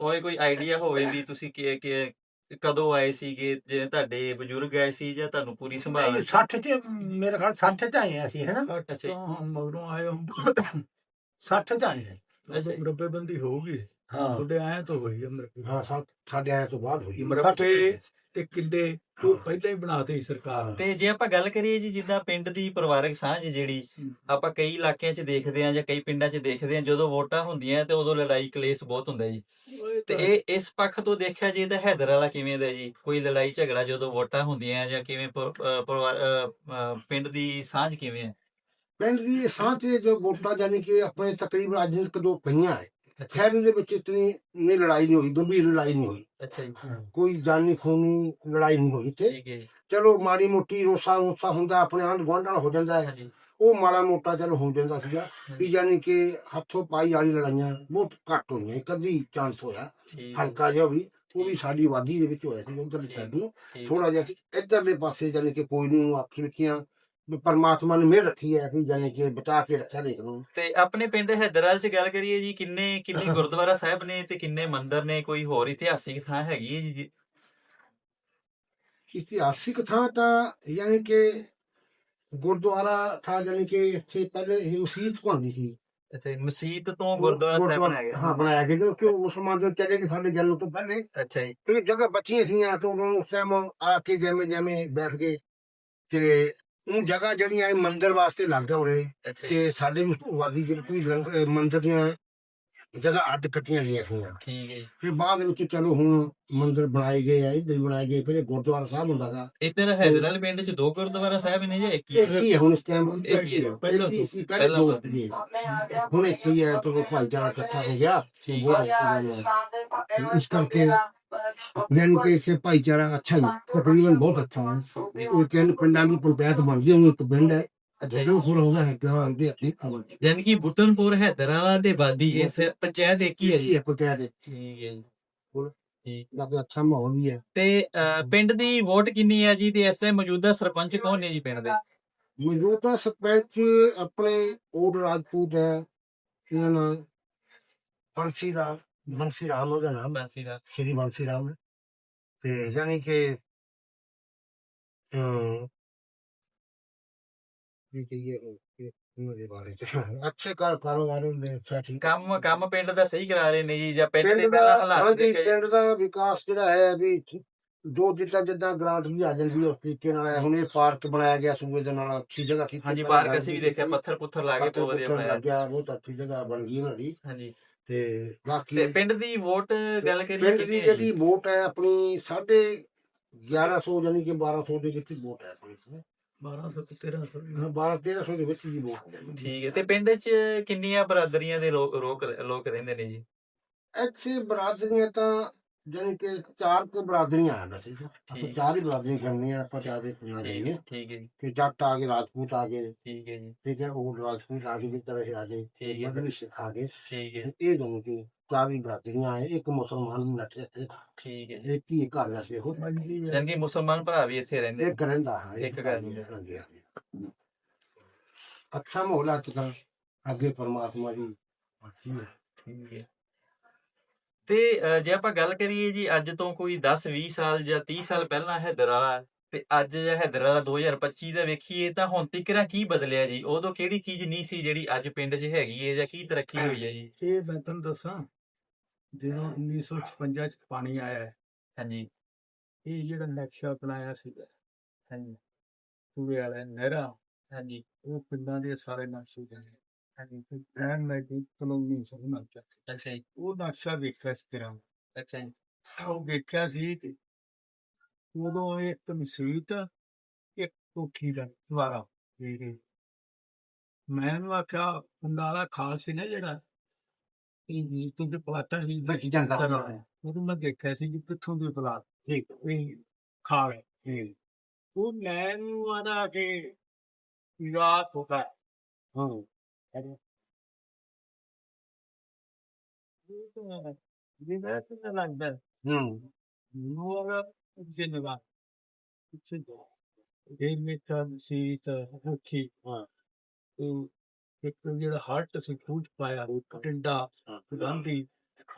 ਕੋਈ ਕੋਈ ਆਈਡੀਆ ਹੋਵੇ ਵੀ ਤੁਸੀਂ ਕਿ ਕਿ ਕਦੋਂ ਆਏ ਸੀਗੇ? ਜਿਵੇਂ ਤੁਹਾਡੇ ਬਜ਼ੁਰਗ ਆਏ ਸੀ ਜਾਂ ਤੁਹਾਨੂੰ ਪੂਰੀ ਸੰਭਾਲ ਨਹੀਂ 60 ਚ ਮੇਰੇ ਖਿਆਲ 60 ਚ ਆਏ ਹਾਂ ਅਸੀਂ ਹੈਨਾ ਸੱਠ ਅੱਛਾ ਜੀ। ਤੋਂ ਮਗਰੋਂ ਆਏ 60 ਚ ਆਏ। ਹਾਂ ਅੱਛਾ ਜੀ। ਮਰੱਬੇ ਬੰਦੀ ਹੋਊਗੀ ਹਾਂ। ਤੁਹਾਡੇ ਆਏ ਤਾਂ ਹੋਈ ਹਾਂ ਸਾ- ਸਾਡੇ ਆਏ ਤੋਂ ਬਾਅਦ ਹੋਈ। ਮਰੱਬੇ ਤੇ ਕਿੱਲੇ ਉਹ ਪਹਿਲਾਂ ਹੀ ਬਣਾਤੇ ਸਰਕਾਰ ਨੇ। ਤੇ ਜੇ ਆਪਾਂ ਗੱਲ ਕਰੀਏ ਜੀ ਜਿੱਦਾਂ ਪਿੰਡ ਦੀ ਪਰਿਵਾਰਕ ਸਾਂਝ ਜਿਹੜੀ ਆਪਾਂ ਕਈ ਇਲਾਕਿਆਂ 'ਚ ਦੇਖਦੇ ਆ ਜਾਂ ਕਈ ਪਿੰਡਾਂ 'ਚ ਦੇਖਦੇ ਆ ਜਦੋਂ ਵੋਟਾਂ ਹੁੰਦੀਆਂ ਤੇ ਉਦੋਂ ਲੜਾਈ ਕਲੇਸ਼ ਬਹੁਤ ਹੁੰਦਾ ਜੀ। ਤੇ ਇਹ ਇਸ ਪੱਖ ਤੋਂ ਦੇਖਿਆ ਜੇ ਤਾਂ ਹੈਦਰ ਵਾਲਾ ਕਿਵੇਂ ਦਾ ਜੀ? ਕੋਈ ਲੜਾਈ ਝਗੜਾ ਜਦੋਂ ਵੋਟਾਂ ਹੁੰਦੀਆਂ ਜਾਂ ਕਿਵੇਂ ਪਰਿਵਾਰ ਪਿੰਡ ਦੀ ਸਾਂਝ ਕਿਵੇਂ ਹੈ? ਪਿੰਡ ਦੀ ਸਾਂਝ ਤੇ ਜੋ ਵੋਟਾਂ ਜਾਨੀ ਕਿ ਆਪਣੇ ਤਕਰੀਬਨ ਅੱਜ ਇੱਕ ਦੋ ਪਈਆਂ ਹੈ। ਖੈਰ ਦੇ ਵਿੱਚ ਇਤਨੀ ਨਹੀਂ ਲੜਾਈ ਨਹੀਂ ਹੋਈ ਗੰਭੀਰ ਲੜਾਈ ਨਹੀਂ ਹੋਈ। ਅੱਛਾ ਜੀ। ਕੋਈ ਜਾਨੀ ਖੂਨੀ ਲੜਾਈ ਨਹੀਂ ਹੋਈ ਤੇ ਚਲੋ ਮਾੜੀ ਮੋਟੀ ਰੋਸਾ ਰੋਸਾ ਹੁੰਦਾ ਆਪਣੇ ਆਂਢ ਗੁਆਂਢ ਨਾਲ ਹੋ ਜਾਂਦਾ ਹੈ। ਉਹ ਮਾੜਾ ਮੋਟਾ ਚਲੋ ਹੋ ਜਾਂਦਾ ਸੀਗਾ ਵੀ ਜਾਨੀ ਕਿ ਹੱਥੋਂ ਪਾਈ ਵਾਲੀ ਲੜਾਈਆਂ ਬਹੁਤ ਘੱਟ ਹੋਈਆਂ ਕਦੀ ਚਾਂਸ ਹੋਇਆ ਹਲਕਾ ਜਿਹਾ ਵੀ ਉਹ ਵੀ ਸਾਡੀ ਆਬਾਦੀ ਦੇ ਵਿੱਚ ਹੋਇਆ ਸੀ ਉਧਰ ਨੂੰ। ਠੀਕ। ਥੋੜਾ ਜਿਹਾ। ਇੱਧਰਲੇ ਪਾਸੇ ਜਾਨੀ ਕਿ ਕੋਈ ਨਹੀਂ ਆਖੀ ਰੱਖੀਆਂ। ਵੀ ਪਰਮਾਤਮਾ ਨੇ ਮਿਹਰ ਰੱਖੀ ਹੈ ਕਿ ਜਾਨੀ ਕਿ ਬਚਾ ਕੇ ਰੱਖਿਆ ਦੇਖ ਨੂੰ ਤੇ ਆਪਣੇ ਪਿੰਡ ਹੈਦਰਾਲ 'ਚ ਗੱਲ ਕਰੀਏ ਜੀ ਕਿੰਨੇ ਕਿੰਨੇ ਗੁਰਦੁਆਰਾ ਸਾਹਿਬ ਨੇ ਤੇ ਕਿੰਨੇ ਮੰਦਿਰ ਨੇ? ਕੋਈ ਹੋਰ ਇਤਿਹਾਸਿਕ ਥਾਂ ਹੈਗੀ ਹੈ ਜੀ ਇਤਿਹਾਸਿਕ ਥਾਂ ਤਾਂ ਯਾਨੀ ਕਿ ਗੁਰਦੁਆਰਾ ਥਾ ਯਾਨੀ ਕਿ ਇੱਥੇ ਪਹਿਲੇ ਇਹ ਮਸਜਿਦ ਹੁੰਦੀ ਸੀ। ਅੱਛਾ ਮਸਜਿਦ ਤੋਂ ਗੁਰਦੁਆਰਾ ਸਾਹਿਬ ਬਣਾਇਆ ਗਿਆ। ਹਾਂ ਬਣਾਇਆ ਗਿਆ ਕਿਉਂਕਿ ਮੁਸਲਮਾਨ ਜੋ ਚਲੇ ਗਏ ਸਾਡੇ ਜਨਮ ਤੋਂ ਪਹਿਲੇ। ਅੱਛਾ ਜੀ। ਤੇ ਜਗ੍ਹਾ ਬਚੀਆਂ ਸੀਆਂ ਤੋਂ ਉਸ ਟਾਈਮ ਆ ਕੇ ਜਿਵੇਂ ਜਿਵੇਂ ਬੈਠ ਗਏ ਤੇ ਉਹ ਜਗ੍ਹਾ ਜਿਹੜੀਆਂ ਇਹ ਮੰਦਿਰ ਵਾਸਤੇ ਲੱਗ ਗਿਆ ਉਰੇ ਤੇ ਸਾਡੇ ਵਾਦੀ ਜਿਹੜੇ ਮੰਦਿਰ ਦੀਆਂ ਜਗ੍ਹਾ ਅੱਡ ਕੱਟੀਆਂ ਗਈਆਂ ਸੀਆਂ ਠੀਕ ਹੈ ਫਿਰ ਬਾਅਦ ਵਿੱਚ ਚਲੋ ਹੁਣ ਮੰਦਿਰ ਬਣਾਏ ਗਏ ਆ ਹੀ ਬਣਾਏ ਗਏ ਪਹਿਲੇ ਗੁਰਦੁਆਰਾ ਸਾਹਿਬ ਹੁੰਦਾ ਸੀ ਇੱਧਰ ਹੈਦਰਾਲ ਪਿੰਡ 'ਚ ਦੋ ਗੁਰਦੁਆਰਾ ਸਾਹਿਬ ਨੇ ਜਾਂ ਇੱਕ ਹੀ? ਇੱਕ ਹੀ ਹੈ ਹੁਣ ਇਸ ਟਾਈਮ ਇੱਕ ਹੀ ਹੈ। ਪਹਿਲਾਂ ਪਹਿਲਾਂ ਸੀ ਪਹਿਲੇ ਦੋ ਪਹਿਲਾਂ ਸੀ ਹੁਣ ਇੱਕ ਹੀ ਹੈ ਤੋਂ ਭਾਈਚਾਰਾ ਇਕੱਠਾ ਹੋ ਗਿਆ। ਠੀਕ। ਬਹੁਤ ਅੱਛੀ ਗੱਲ ਹੈ ਇਸ ਕਰਕੇ ਯਾਨੀ ਕਿ ਇਸੇ ਭਾਈਚਾਰਾ ਅੱਛਾ ਹੈ ਤਕਰੀਬਨ ਬਹੁਤ ਅੱਛਾ ਹੈ ਉਹ ਤਿੰਨ ਪਿੰਡਾਂ ਦੀ ਪੰਚਾਇਤ ਬਣ ਗਈ ਉਹ ਇੱਕ ਪਿੰਡ ਹੈ। ਜਦੋਂ ਹੋਰ ਗਿਆ ਹੈ ਕਿ ਹਾਂ ਦੇ ਆਪਣੀ ਖਬਰ ਯਾਨੀ ਕਿ ਬੁੱਟਨਪੁਰ ਹੈਦਰਾਲਾ ਦੇ ਵਾਦੀ ਇਸ ਪੰਚਾਇਤ ਇੱਕ ਹੀ ਹੈ ਜੀ। ਪੰਚਾਇਤ ਠੀਕ ਹੈ ਜੀ। ਲੱਗ ਅੱਛਾ ਮਾਹੌਲ ਵੀ ਹੈ। ਤੇ ਪਿੰਡ ਦੀ ਵੋਟ ਕਿੰਨੀ ਹੈ ਜੀ? ਤੇ ਇਸ ਟਾਈਮ ਮੌਜੂਦਾ ਸਰਪੰਚ ਕੌਣ ਨੇ ਜੀ ਪਿੰਡ ਦੇ? ਮੌਜੂਦਾ ਸਰਪੰਚ ਆਪਣੇ ਓਡ ਰਾਜਪੂਤ ਹੈ ਇਹਨਾਂ ਨਾਲ ਬੰਸੀ ਰਾਮ ਬੰਸੀ ਰਾਮ ਉਹਦਾ ਨਾਮ ਹੈ ਬਾਂਸੀ ਦਾ ਸ਼੍ਰੀ ਬੰਸੀ ਰਾਮ ਤੇ ਯਾਨੀ ਕਿ ਅਮ ਕੀ ਕਹੀਏ ਉਹਨਾਂ ਦੇ ਬਾਰੇ ਚ ਅੱਛੇ ਕਾਰ ਕਾਰੋਬਾਰ ਹੁੰਦੇ ਅੱਛਾ ਠੀਕ ਕੰਮ ਕੰਮ ਪਿੰਡ ਦਾ ਸਹੀ ਕਰਾ ਰਹੇ ਨੇ ਜੀ ਜਾਂ ਪਿੰਡ ਦੇ ਪਿੰਡ ਪਹਿਲਾਂ ਦਾ ਹਾਲਾਤ ਹਾਂਜੀ ਦੇਖੇ ਜੀ? ਪਿੰਡ ਦਾ ਵਿਕਾਸ ਜਿਹੜਾ ਹੈ ਵੀ ਜੋ ਜਿੱਦਾਂ ਜਿੱਦਾਂ ਗ੍ਰਾਂਟ ਵੀ ਆ ਜਾਂਦੀ ਹੈ ਉਸ ਤਰੀਕੇ ਨਾਲ ਹੈ। ਹੁਣ ਇਹ ਪਾਰਕ ਬਣਾਇਆ ਗਿਆ ਸੂਬੇ ਦੇ ਨਾਲ ਅੱਛੀ ਜਗ੍ਹਾ ਸੀ ਹਾਂਜੀ ਪਾਰਕ ਅਸੀਂ ਵੀ ਦੇਖਿਆ ਪੱਥਰ ਪੁੱਥਰ ਲਾ ਕੇ ਬਹੁਤ ਵਧੀਆ ਬਣਾਇਆ ਬਹੁਤ ਅੱਛੀ ਜਗ੍ਹਾ ਬਣ ਗਈ ਉਹਨਾਂ ਦੀ ਹਾਂਜੀ ਤੇ ਬਾਕੀ ਤੇ ਪਿੰਡ ਦੀ ਵੋਟ ਗੱਲ ਕਰੀਏ ਪਿੰਡ ਕਿੰਨੀ ਦੀ ਹੈ ਜਿਹੜੀ? ਵੋਟ ਹੈ ਆਪਣੀ ਸਾਢੇ 1100 ਯਾਨੀ ਕਿ 1200 ਦੇ ਵਿੱਚ ਵੋਟ ਹੈ ਆਪਣੀ 1200 ਤੇ 1300 ਹਾਂ 12 1300 ਦੇ ਵਿੱਚ ਦੀ ਵੋਟ ਹੈ। ਠੀਕ ਹੈ ਤੇ ਪਿੰਡ 'ਚ ਕਿੰਨੀਆਂ ਬਰਾਦਰੀਆਂ ਦੇ ਲੋਕ ਲੋਕ ਲੋਕ ਰਹਿੰਦੇ ਨੇ ਜੀ? ਇੱਥੇ ਬਰਾਦਰੀਆਂ ਤਾਂ ਯਾਨੀ ਕਿ ਚਾਰ ਕੁ ਬਰਾਦਰੀਆਂ ਆ ਵੈਸੇ ਤਾਂ। ਆਪਾਂ ਠੀਕ। ਚਾਰ ਹੀ ਬਰਾਦਰੀਆਂ ਕਰਨੀਆਂ ਆਪਾਂ ਚਾਰੇ ਸੁਣਾ ਠੀਕ ਦੇਂਗੇ ਹੈ ਠੀਕ ਹੈ ਜੀ। ਕਿ ਜੱਟ ਆ ਗਏ ਰਾਜਪੂਤ ਆ ਗਏ। ਠੀਕ ਹੈ ਜੀ। ਠੀਕ ਹੈ ਉਹ ਰਾਜਪੂਤ ਆ ਗਏ ਵੀ ਤਰ੍ਹਾਂ ਆ ਗਏ ਠੀਕ ਹੈ ਮਦਨੀ ਸਿੱਖ ਆ ਗਏ। ਠੀਕ ਹੈ। ਇਹ ਦੋਨੋਂ ਕਿ ਚਾਰ ਹੀ ਬਰਾਦਰੀਆਂ ਆਏ ਇੱਕ ਮੁਸਲਮਾਨ ਵੀ ਨੱਠੇ ਇੱਥੇ ਠੀਕ ਹੈ ਜੀ। ਇੱਕ ਹੀ ਘਰ ਵੈਸੇ ਉਹ ਮੰਡੀ ਹੈ ਯਾਨੀ ਕਿ ਮੁਸਲਮਾਨ ਭਰਾ ਵੀ ਇੱਥੇ ਰਹਿੰਦੇ ਨੇ। ਇੱਕ ਰਹਿੰਦਾ ਹਾਂ ਇੱਕ ਘਰ ਹੀ ਹੀ ਹੈ, ਹਾਂਜੀ ਹਾਂਜੀ। ਅੱਛਾ ਮਾਹੌਲ ਤਾਂ ਅੱਗੇ ਪਰਮਾਤਮਾ ਦੀ ਅੱਛੀ ਹੈ। ਠੀਕ ਹੈ। ਤੇ ਜੇ ਆਪਾਂ ਗੱਲ ਕਰੀਏ ਜੀ ਅੱਜ ਤੋਂ ਕੋਈ 10 20 ਸਾਲ ਜਾਂ 30 ਸਾਲ ਪਹਿਲਾਂ ਹੈਦਰਾਲਾ ਤੇ ਅੱਜ ਹੈਦਰਾਲਾ 2025 ਦਾ ਵੇਖੀਏ ਤਾਂ ਹੁਣ ਤੀਕਰਾ ਕੀ ਬਦਲਿਆ ਜੀ? ਉਦੋਂ ਕਿਹੜੀ ਚੀਜ਼ ਨਹੀਂ ਸੀ ਜਿਹੜੀ ਅੱਜ ਪਿੰਡ 'ਚ ਹੈਗੀ ਹੈ ਜਾਂ ਕੀ ਤਰੱਕੀ ਹੋਈ ਹੈ ਜੀ? ਇਹ ਮੈਂ ਤੁਹਾਨੂੰ ਦੱਸਾਂ ਜਦੋਂ 1956 ਚ ਪਾਣੀ ਆਇਆ ਹੈ, ਹਾਂਜੀ। ਇਹ ਜਿਹੜਾ ਨਕਸ਼ਾ ਬਣਾਇਆ ਸੀਗਾ ਹਾਂਜੀ। ਪੂਰੇ ਵਾਲਾ ਨਹਿਰਾ ਹਾਂਜੀ। ਉਹ ਪਿੰਡਾਂ ਦੇ ਸਾਰੇ ਨਕਸ਼ੇ ਦੇ ਐਨ ਲੱਗੀ ਕਲੋਨੀ ਸੋਨਾ ਚੱਕ ਅੱਛਾ ਜੀ। ਉਹ ਨਕਸ਼ਾ ਵੇਖਿਆ ਸੀ ਤੇਰਾ। ਅੱਛਾ ਜੀ। ਉਹ ਵੇਖਿਆ ਸੀ ਤੇ ਉਦੋਂ ਇੱਕ ਮਸੀਤ ਇੱਕ ਕੋਠੀ ਦਾ ਦੁਆਰਾ ਮੈਂ ਉਹਨੂੰ ਆਖਿਆ ਪੰਡਾਲਾ ਖਾਲ ਸੀ ਨਾ ਜਿਹੜਾ ਇਹ ਤੂੰ ਤੇ ਪਲਾਟਾ ਵੀ ਬਚੀ ਜਾਂਦਾ ਉਹਨੂੰ ਮੈਂ ਦੇਖਿਆ ਸੀ ਕਿ ਪਿੱਛੋਂ ਦੀ ਪਲਾਟ ਠੀਕ ਇਹ ਖਾਲ ਹੈ ਉਹ ਮੈਨੂੰ ਆਦਾ ਕਿ ਰਾਤ ਹੋਤਾ ਹਾਂ। ਜਿਵੇਂ ਕਿ ਲੱਗਦਾ। ਹੂੰ। Nuova Genova. ਇਹ ਮੇਕਾ ਸੀ ਤਾਂ ਰੱਖੀ। ਹਾਂ। ਤੇ ਇੱਕ ਜਿਹੜਾ ਹਰਟ ਸੀ ਫੂਟ ਪਾਇਆ ਟਿੰਡਾ ਗਾਂਧੀ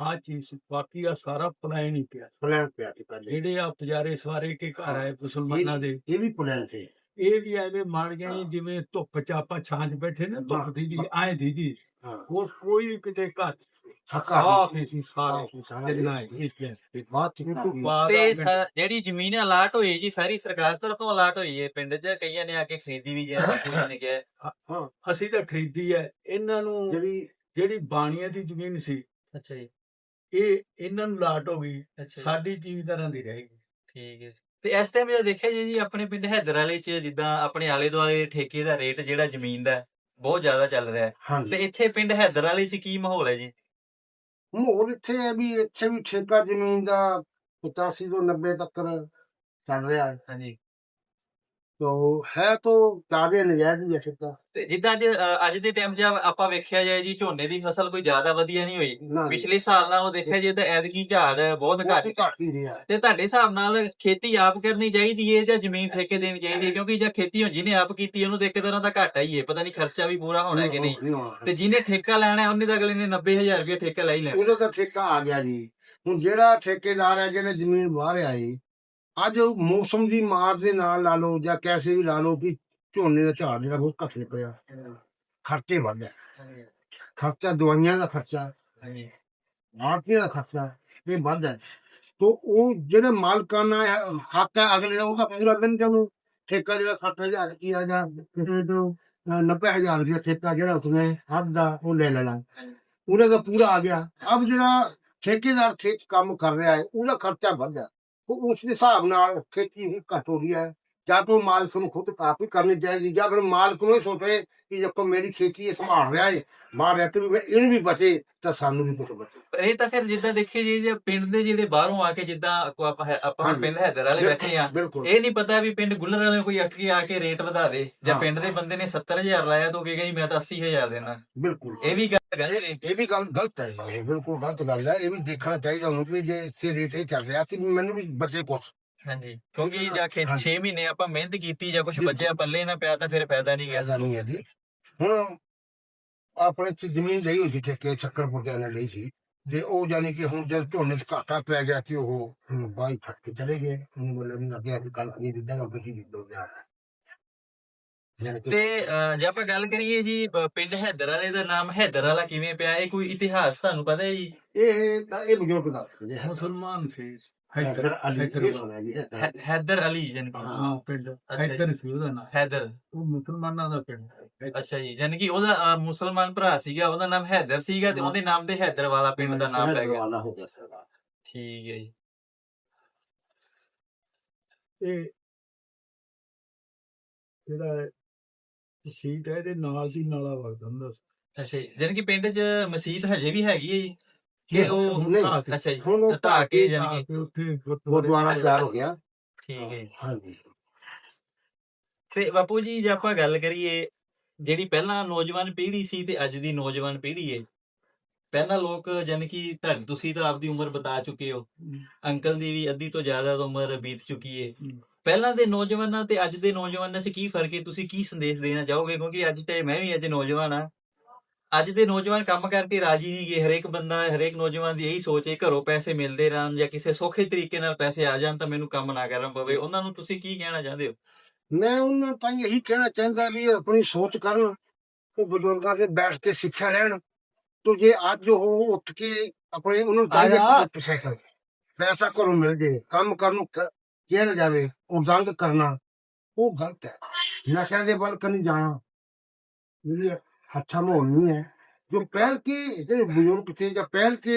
ਆ ਚੀਜ਼ ਬਾਕੀ ਆ ਸਾਰਾ ਪਲਾਨ ਹੀ ਪਿਆ ਸੀ। ਪਲਾਨ ਪਿਆ ਸੀ ਪਹਿਲੇ। ਜਿਹੜੇ ਆ ਪੁਜਾਰੇ ਸਵਾਰੇ ਕੇ ਘਰ ਆਏ ਮੁਸਲਮਾਨਾਂ ਦੇ। ਇਹ ਵੀ ਪਲਾਨ ਸੀ। ਇਹ ਵੀ ਐਵੇਂ ਮਰ ਗਏ ਜਿਵੇਂ ਧੁੱਪ ਚ ਆਪਾਂ ਛਾਂ 'ਚ ਬੈਠੇ ਨਾ ਧੁੱਪ ਦੀ ਜੀ ਆਏ ਦੀ ਜੀ। ਹਾਂ। ਹੋਰ ਕੋਈ ਕਿਤੇ ਘਰ ਹੱਕਾ ਸਾਫ਼ ਹੀ ਸੀ। ਸਾਰੇ। ਸਾਰਾ ਜਿੰਨਾ ਇਹ ਪਿਆ ਬਾਤ ਤੇ ਸ- ਜਿਹੜੀ ਜ਼ਮੀਨ ਅਲਾਟ ਹੋਈ ਜੀ ਸਾਰੀ ਸਰਕਾਰ ਤਰਫੋਂ ਅਲਾਟ ਹੋਈ ਹੈ। ਪਿੰਡ 'ਚ ਕਈਆਂ ਨੇ ਆ ਕੇ ਖਰੀਦੀ ਵੀ ਹੈ ਕਈਆਂ ਨੇ ਕਿਹਾ। ਅਸੀਂ ਤਾਂ ਖਰੀਦੀ ਹੈ। ਇਹਨਾਂ ਨੂੰ ਜਿਹੜੀ ਜਿਹੜੀ ਬਾਣੀਆਂ ਦੀ ਜ਼ਮੀਨ ਸੀ ਅੱਛਾ ਜੀ। ਇਹ ਇਹਨਾਂ ਨੂੰ ਲਾਟ ਹੋ ਗਈ। ਅੱਛਾ ਜੀ, ਸਾਡੀ ਜ਼ਿਮੀਦਾਰਾਂ ਦੀ ਰਹਿ ਗਈ। ਠੀਕ ਹੈ। ਤੇ ਇਸ ਟਾਈਮ ਜੇ ਦੇਖਿਆ ਜੀ ਜੀ ਆਪਣੇ ਪਿੰਡ ਹੈਦਰ ਵਾਲੇ 'ਚ ਜਿੱਦਾਂ ਆਪਣੇ ਆਲੇ ਦੁਆਲੇ ਠੇਕੇ ਦਾ ਰੇਟ ਜਿਹੜਾ ਜ਼ਮੀਨ ਦਾ ਬਹੁਤ ਜ਼ਿਆਦਾ ਚੱਲ ਰਿਹਾ ਹੈ। ਤੇ ਇੱਥੇ ਪਿੰਡ ਹੈਦਰ ਵਾਲੇ 'ਚ ਕੀ ਮਾਹੌਲ ਹੈ ਜੀ? ਮਾਹੌਲ ਇੱਥੇ ਹੈ ਵੀ ਇੱਥੇ ਵੀ ਠੇਕਾ ਜ਼ਮੀਨ ਦਾ 85 ਤੋਂ 90 ਤੱਕ ਚੱਲ ਰਿਹਾ ਹੈ। ਹਾਂਜੀ। ਤੋ ਹੈ ਤੋ ਜ਼ਿਆਦਾ ਨਜਾਇਜ਼ ਹੈ ਠੇਕਾ ਤੇ ਜਿੱਦਾਂ ਅੱਜ ਅੱਜ ਦੇ ਟਾਈਮ 'ਚ ਆਪਾਂ ਵੇਖਿਆ ਜਾਏ ਜੀ ਝੋਨੇ ਦੀ ਫਸਲ ਕੋਈ ਜ਼ਿਆਦਾ ਵਧੀਆ ਨਹੀਂ ਹੋਈ। ਨਾ ਪਿਛਲੇ ਸਾਲ ਨਾਲੋਂ ਦੇਖਿਆ ਜੇ ਤਾਂ ਐਤਕੀ ਝਾੜ ਬਹੁਤ ਘੱਟ ਘੱਟ ਹੀ ਰਿਹਾ। ਤੇ ਤੁਹਾਡੇ ਹਿਸਾਬ ਨਾਲ ਖੇਤੀ ਆਪ ਕਰਨੀ ਚਾਹੀਦੀ ਹੈ ਜਾਂ ਜ਼ਮੀਨ ਠੇਕੇ ਦੇਣੀ ਚਾਹੀਦੀ ਹੈ ਕਿਉਂਕਿ ਜੇ ਖੇਤੀ ਹੁਣ ਜਿਹਨੇ ਆਪ ਕੀਤੀ ਉਹਨੂੰ ਤਾਂ ਇੱਕ ਤਰ੍ਹਾਂ ਦਾ ਘਾਟਾ ਹੀ ਹੈ ਪਤਾ ਨਹੀਂ ਖਰਚਾ ਵੀ ਪੂਰਾ ਹੋਣਾ ਕਿ ਨਹੀਂ। ਤੇ ਜਿਹਨੇ ਠੇਕਾ ਲੈਣਾ ਉਹਨੇ ਤਾਂ ਅਗਲੇ ਨੇ 90000 ਰੁਪਏ ਠੇਕਾ ਲੈ ਹੀ ਲੈਣਾ। ਉਹਦਾ ਤਾਂ ਠੇਕਾ ਆ ਗਿਆ ਜੀ। ਹੁਣ ਜਿਹੜਾ ਠੇਕੇਦਾਰ ਹੈ ਜਿਹਨੇ ਜ਼ਮੀਨ ਵਾਹ ਆਈ ਅੱਜ ਮੌਸਮ ਦੀ ਮਾਰ ਦੇ ਨਾਲ ਲਾ ਲਓ ਜਾਂ ਕੈਸੇ ਵੀ ਲਾ ਲਓ ਕਿ ਝੋਨੇ ਦਾ ਝਾੜ ਜਿਹੜਾ ਬਹੁਤ ਘੱਟ ਪਿਆ ਖਰਚੇ ਵੱਧ ਹੈ ਖਰਚਾ ਦਵਾਈਆਂ ਦਾ ਖਰਚਾ ਆਰਤੀਆਂ ਦਾ ਖਰਚਾ ਇਹ ਵੱਧ ਹੈ। ਤੋ ਉਹ ਜਿਹੜੇ ਮਾਲਕਾਨਾ ਹੱਕ ਹੈ ਅਗਲੇ ਦਾ ਉਹਦਾ ਪੂਰਾ ਦਿਨ ਜਦੋਂ ਠੇਕਾ ਜਿਹੜਾ 60000 ਕੀ ਆ ਜਾਂ ਕਿਸੇ ਤੋਂ 90000 ਰੁਪਇਆ ਠੇਕਾ ਜਿਹੜਾ ਉਸਨੇ ਹੱਦ ਦਾ ਉਹ ਲੈ ਲੈਣਾ। ਉਹਦਾ ਤਾਂ ਪੂਰਾ ਆ ਗਿਆ। ਅਬ ਜਿਹੜਾ ਠੇਕੇਦਾਰ ਖੇਤ ਕੰਮ ਕਰ ਰਿਹਾ ਹੈ ਉਹਦਾ ਖਰਚਾ ਵੱਧ ਗਿਆ ਉਸ ਦੇ ਹਿਸਾਬ ਨਾਲ ਖੇਤੀ ਹੁਣ ਘੱਟ ਹੋ ਰਹੀ ਹੈ। ਜਾਂ ਤਾਂ ਮਾਲਕ ਨੂੰ ਖੁਦ ਕਾਫੀ ਕਰਨੀ ਚਾਹੀਦੀ ਜਾਂ ਫਿਰ ਮਾਲਕ ਨੂੰ ਇਹ ਸੋਚੇ ਕਿ ਦੇਖੋ ਮੇਰੀ ਖੇਤੀ ਇਹ ਸੰਭਾਲ ਰਿਹਾ ਹੈ ਮਾਰ ਰਿਹਾ ਤੇ ਵੀ ਇਹਨੂੰ ਵੀ ਬਚੇ ਤਾਂ ਸਾਨੂੰ ਵੀ ਕੁਝ ਬਚੇ। ਇਹ ਤਾਂ ਫਿਰ ਜਿੱਦਾਂ ਦੇਖੀਏ ਜੀ ਜੇ ਪਿੰਡ ਦੇ ਜਿਹੜੇ ਬਾਹਰੋਂ ਆ ਕੇ ਜਿੱਦਾਂ ਆਪਾਂ ਆਪਾਂ। ਪਿੰਡ ਹੈਦਰ ਵਾਲੇ ਬੈਠੇ ਆ ਇਹ ਨਹੀਂ ਪਤਾ ਵੀ ਪਿੰਡ ਗੁੱਲਰ ਵਾਲੇ ਕੋਈ ਅੱਠ ਕੇ ਆ ਕੇ ਰੇਟ ਵਧਾ ਦੇ ਜਾਂ। ਪਿੰਡ ਦੇ ਬੰਦੇ ਨੇ 70000 ਲਾਇਆ ਤਾਂ ਕਹੇਗਾ ਜੀ ਮੈਂ ਤਾਂ 80000 ਦੇਣਾ। ਬਿਲਕੁਲ। ਇਹ ਵੀ ਗੱਲ ਇਹ ਵੀ ਗੱਲ ਗਲਤ ਹੈ ਇਹ ਬਿਲਕੁਲ ਗਲਤ ਗੱਲ ਹੈ ਇਹ ਵੀ ਦੇਖਣਾ ਚਾਹੀਦਾ ਉਹਨੂੰ ਵੀ ਜੇ ਇੱਥੇ ਰੇਟ ਇਹ ਚੱਲ ਰਿਹਾ ਤੇ ਮੈਨੂੰ ਵੀ ਬਚੇ ਕੁਛ। ਹਾਂਜੀ ਕਿਉਂਕਿ ਜਾਂ ਖੇਤ ਹਾਂਜੀ। 6 ਮਹੀਨੇ ਆਪਾਂ ਮਿਹਨਤ ਕੀਤੀ ਜਾਂ ਕੁਝ ਬਚਿਆ ਪੱਲੇ ਨਾ ਪਿਆ ਤਾਂ ਫਿਰ ਫਾਇਦਾ ਨਹੀਂ ਗਿਆ। ਐਸਾ ਨਹੀਂ ਹੈ ਜੀ। ਹੁਣ ਆਪਣੇ ਚ ਜ਼ਮੀਨ ਲਈ ਹੋਈ ਸੀ ਠੇਕੇ ਸ਼ੱਕਰਪੁਰ ਦੇ ਨਾਲ ਲਈ ਸੀ। ਤੇ ਉਹ ਜਾਨੀ ਕਿ ਹੁਣ ਜਦ ਝੋਨੇ ਚ ਘਾਟਾ ਪੈ ਗਿਆ ਕਿ ਉਹ ਬਾਈ ਫਟ ਕੇ ਚਲੇ ਗਏ। ਉਹਨੂੰ ਬੋਲੇ ਵੀ ਅੱਗੇ ਵੀ ਕੱਲ ਨਹੀਂ ਦਿੰਦਾ ਗਾ ਕਿਸੇ ਦੀ ਦੋ ਜਾਣਾ ਯਾਨੀ ਕਿ ਤੇ ਜੇ ਆਪਾਂ ਗੱਲ ਕਰੀਏ ਜੀ ਪਿੰਡ ਹੈਦਰ ਵਾਲੇ ਦਾ ਨਾਮ ਹੈਦਰ ਵਾਲਾ ਕਿਵੇਂ ਪਿਆ? ਇਹ ਕੋਈ ਇਤਿਹਾਸ ਤੁਹਾਨੂੰ ਪਤਾ ਹੈ ਜੀ? ਇਹ ਤਾਂ ਇਹ ਬਜ਼ੁਰਗ ਦੱਸ ਸਕਦੇ ਹੈ ਮੁਸਲਮਾਨ ਸੀ। ਹੈਦਰ ਅਲੀ ਹੈਦਰ ਹੈਦਰ। ਹੈਦਰ ਅਲੀ ਜਾਨੀ ਹਾਂ। ਪਿੰਡ। ਇੱਧਰ ਸੀ ਉਹਦਾ ਨਾਮ। ਹੈਦਰ। ਉਹ ਮੁਸਲਮਾਨਾਂ ਦਾ ਪਿੰਡ। ਅੱਛਾ ਜੀ ਯਾਨੀ ਕਿ ਉਹਦਾ ਮੁਸਲਮਾਨ ਭਰਾ ਸੀਗਾ ਉਹਦਾ ਨਾਮ ਹੈਦਰ ਸੀਗਾ ਤੇ ਉਹਦੇ ਨਾਮ ਤੇ ਹੈਦਰ ਵਾਲਾ ਪਿੰਡ ਦਾ ਨਾਮ ਪੈ ਹੈਦਰ ਗਿਆ। ਵਾਲਾ ਹੋ ਗਿਆ ਸਰਦਾਰ ਠੀਕ ਹੈ ਜੀ। ਇਹ ਜਿਹੜਾ ਸੀਟ ਹੈ ਇਹਦੇ ਨਾਲ ਦੀ ਨਾਲਾ ਵਗਦਾ ਹੁੰਦਾ ਸੀ ਅੱਛਾ ਜੀ ਯਾਨੀ ਕਿ ਪਿੰਡ 'ਚ ਮਸਜਿਦ ਹਜੇ ਵੀ ਹੈਗੀ ਹੈ ਜੀ? ਕਿ ਉਹ ਨਹੀਂ। ਅੱਛਾ ਜੀ ਹੁਣ ਉਹ ਢਾਹ ਕੇ ਯਾਨੀ ਕਿ ਉੱਥੇ ਗੁਰਦੁਆਰਾ ਤਿਆਰ ਹੋ ਗਿਆ। ਠੀਕ ਹੈ ਜੀ। ਹਾਂਜੀ। ਤੇ ਬਾਪੂ ਜੀ ਜੇ ਆਪਾਂ ਗੱਲ ਕਰੀਏ ਜਿਹੜੀ ਪਹਿਲਾਂ ਨੌਜਵਾਨ ਪੀੜ੍ਹੀ ਸੀ ਤੇ ਅੱਜ ਦੀ ਨੌਜਵਾਨ ਪੀੜ੍ਹੀ ਹੈ ਪਹਿਲਾਂ ਲੋਕ ਜਾਣੀ ਕਿ ਤੁਹਾਡੀ ਤੁਸੀਂ ਤਾਂ ਆਪਦੀ ਉਮਰ ਬਤਾ ਚੁੱਕੇ ਹੋ। ਅੰਕਲ ਦੀ ਵੀ ਅੱਧੀ ਤੋਂ ਜ਼ਿਆਦਾ ਤਾਂ ਉਮਰ ਬੀਤ ਚੁੱਕੀ ਹੈ। ਹਮ। ਪਹਿਲਾਂ ਦੇ ਨੌਜਵਾਨਾਂ ਤੇ ਅੱਜ ਦੇ ਨੌਜਵਾਨਾਂ 'ਚ ਕੀ ਫ਼ਰਕ ਹੈ ਤੁਸੀਂ ਕੀ ਸੰਦੇਸ਼ ਦੇਣਾ ਚਾਹੋਗੇ? ਕਿਉਂਕਿ ਅੱਜ ਤੇ ਮੈਂ ਵੀ ਅੱਜ ਨੌਜਵਾਨ ਆ ਅੱਜ ਦੇ ਨੌਜਵਾਨ ਕੰਮ ਕਰਕੇ ਰਾਜੀ ਨਹੀਂ ਗੇ ਹਰੇਕ ਬੰਦਾ ਹਰੇਕ ਨੌਜਵਾਨ ਦੀ ਇਹੀ ਸੋਚ ਹੈ ਘਰੋਂ ਪੈਸੇ ਮਿਲਦੇ ਰਹਿਣ ਜਾਂ ਕਿਸੇ ਸੌਖੇ ਤਰੀਕੇ ਨਾਲ ਪੈਸੇ ਆ ਜਾਣ ਤਾਂ ਮੈਨੂੰ ਕੰਮ ਨਾ ਕਰਨਾ ਪਵੇ। ਉਹਨਾਂ ਨੂੰ ਤੁਸੀਂ ਕੀ ਕਹਿਣਾ ਚਾਹੁੰਦੇ ਹੋ? ਮੈਂ ਉਹਨਾਂ ਤਾਂ ਇਹੀ ਕਹਿਣਾ ਚਾਹੁੰਦਾ ਵੀ ਆਪਣੀ ਸੋਚ ਕਰਨ ਉਹ ਬਜ਼ੁਰਗਾਂ ਦੇ ਬੈਠ ਕੇ ਸਿੱਖਿਆ ਲੈਣ। ਤੋ ਜੇ ਅੱਜ ਉਹ ਉੱਠ ਕੇ ਆਪਣੇ ਉਹਨੂੰ। ਕਿ ਸਾਈਕਲ ਪੈਸਾ ਘਰੋਂ ਮਿਲ ਜੇ ਕੰਮ ਕਰਨ ਨੂੰ ਕਿਹਾ ਜਾਵੇ ਉਹ ਦੰਗ ਕਰਨਾ ਉਹ ਗਲਤ ਹੈ। ਨਸ਼ਿਆਂ ਦੇ ਵੱਲ ਕਨੀ ਜਾਣਾ। ਅੱਛਾ ਮਾਹੌਲ ਨਹੀਂ ਹੈ। ਜੋ ਪਹਿਲ ਕੇ ਜਿਹੜੇ ਬਜ਼ੁਰਗ ਥੇ ਜਾਂ ਪਹਿਲ ਕੇ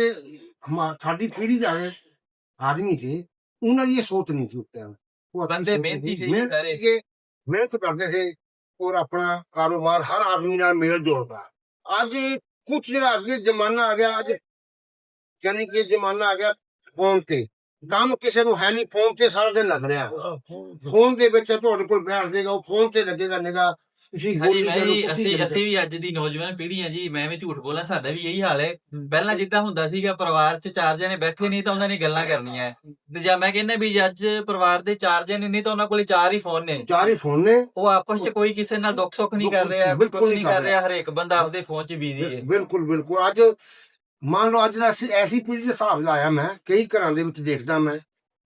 ਹਮਾ- ਸਾਡੀ ਪੀੜ੍ਹੀ ਦੇ ਆਦਮੀ ਸੀ ਉਹਨਾਂ ਦੀ ਇਹ ਸੋਚ ਨਹੀਂ ਸੀ time। ਉਹ ਬੰਦੇ ਮਿਹਨਤੀ ਸੀ। ਸਾਰੇ। ਮਿਹਨਤ ਕਰਦੇ ਸੀ ਔਰ ਆਪਣਾ ਕਾਰੋਬਾਰ ਹਰ ਆਦਮੀ ਨਾਲ ਮੇਲ ਜੋਲਦਾ ਅੱਜ ਕੁਛ ਜਿਹੜਾ ਅੱਗੇ ਜ਼ਮਾਨਾ ਆ ਗਿਆ ਅੱਜ ਯਾਨੀ ਕਿ ਜ਼ਮਾਨਾ ਆ ਗਿਆ ਫੋਨ ਤੇ। ਕੰਮ ਕਿਸੇ ਨੂੰ ਹੈ ਨਹੀਂ ਫੋਨ ਤੇ ਸਾਰਾ ਦਿਨ ਲੱਗ ਰਿਹਾ। ਫੋਨ ਦੇ ਵਿੱਚ ਤੁਹਾਡੇ ਕੋਲ ਬੈਠ ਜਾਏਗਾ ਉਹ ਫੋਨ ਤੇ ਲੱਗੇਗਾ ਨਿਗਾ ਤੁਸੀਂ ਹਾਂਜੀ ਮੈਂ ਜੀ ਅਸੀਂ। ਅਸੀਂ ਵੀ ਅੱਜ ਦੀ ਨੌਜਵਾਨ ਪੀੜ੍ਹੀ ਆ ਜੀ ਮੈਂ ਵੀ ਝੂਠ ਬੋਲਾਂ ਸਾਡਾ ਵੀ ਇਹੀ ਹਾਲ ਹੈ। ਪਹਿਲਾਂ ਜਿੱਦਾਂ ਹੁੰਦਾ ਸੀਗਾ ਪਰਿਵਾਰ 'ਚ ਚਾਰ ਜਣੇ ਬੈਠੇ ਨਹੀਂ ਤਾਂ ਉਹਨਾਂ ਨੇ ਗੱਲਾਂ ਕਰਨੀਆਂ। ਤੇ ਜਾਂ ਮੈਂ ਕਹਿੰਦਾ ਵੀ ਅੱਜ ਪਰਿਵਾਰ ਦੇ ਚਾਰ ਜਣੇ ਨਹੀਂ ਤਾਂ ਉਹਨਾਂ ਕੋਲੇ ਚਾਰ ਹੀ ਫੋਨ ਨੇ। ਚਾਰ ਹੀ ਫੋਨ ਨੇ। ਉਹ ਆਪਸ 'ਚ ਕੋਈ ਕਿਸੇ ਨਾਲ ਦੁੱਖ ਸੁੱਖ ਨਹੀਂ ਕਰ ਰਿਹਾ ਕੁਝ ਨਹੀਂ ਕਰ ਰਿਹਾ ਹਰੇਕ ਬੰਦਾ ਆਪਦੇ ਫੋਨ 'ਚ ਬਿਜ਼ੀ ਹੈ। ਬਿਲਕੁਲ ਬਿਲਕੁਲ। ਅੱਜ ਮੰਨ ਲਓ ਅੱਜ ਦਾ ਐਸੀ ਪੀੜ੍ਹੀ ਦੇ ਹਿਸਾਬ ਲਾਇਆ ਮੈਂ ਕਈ ਘਰਾਂ ਦੇ ਵਿੱਚ ਦੇਖਦਾ ਮੈਂ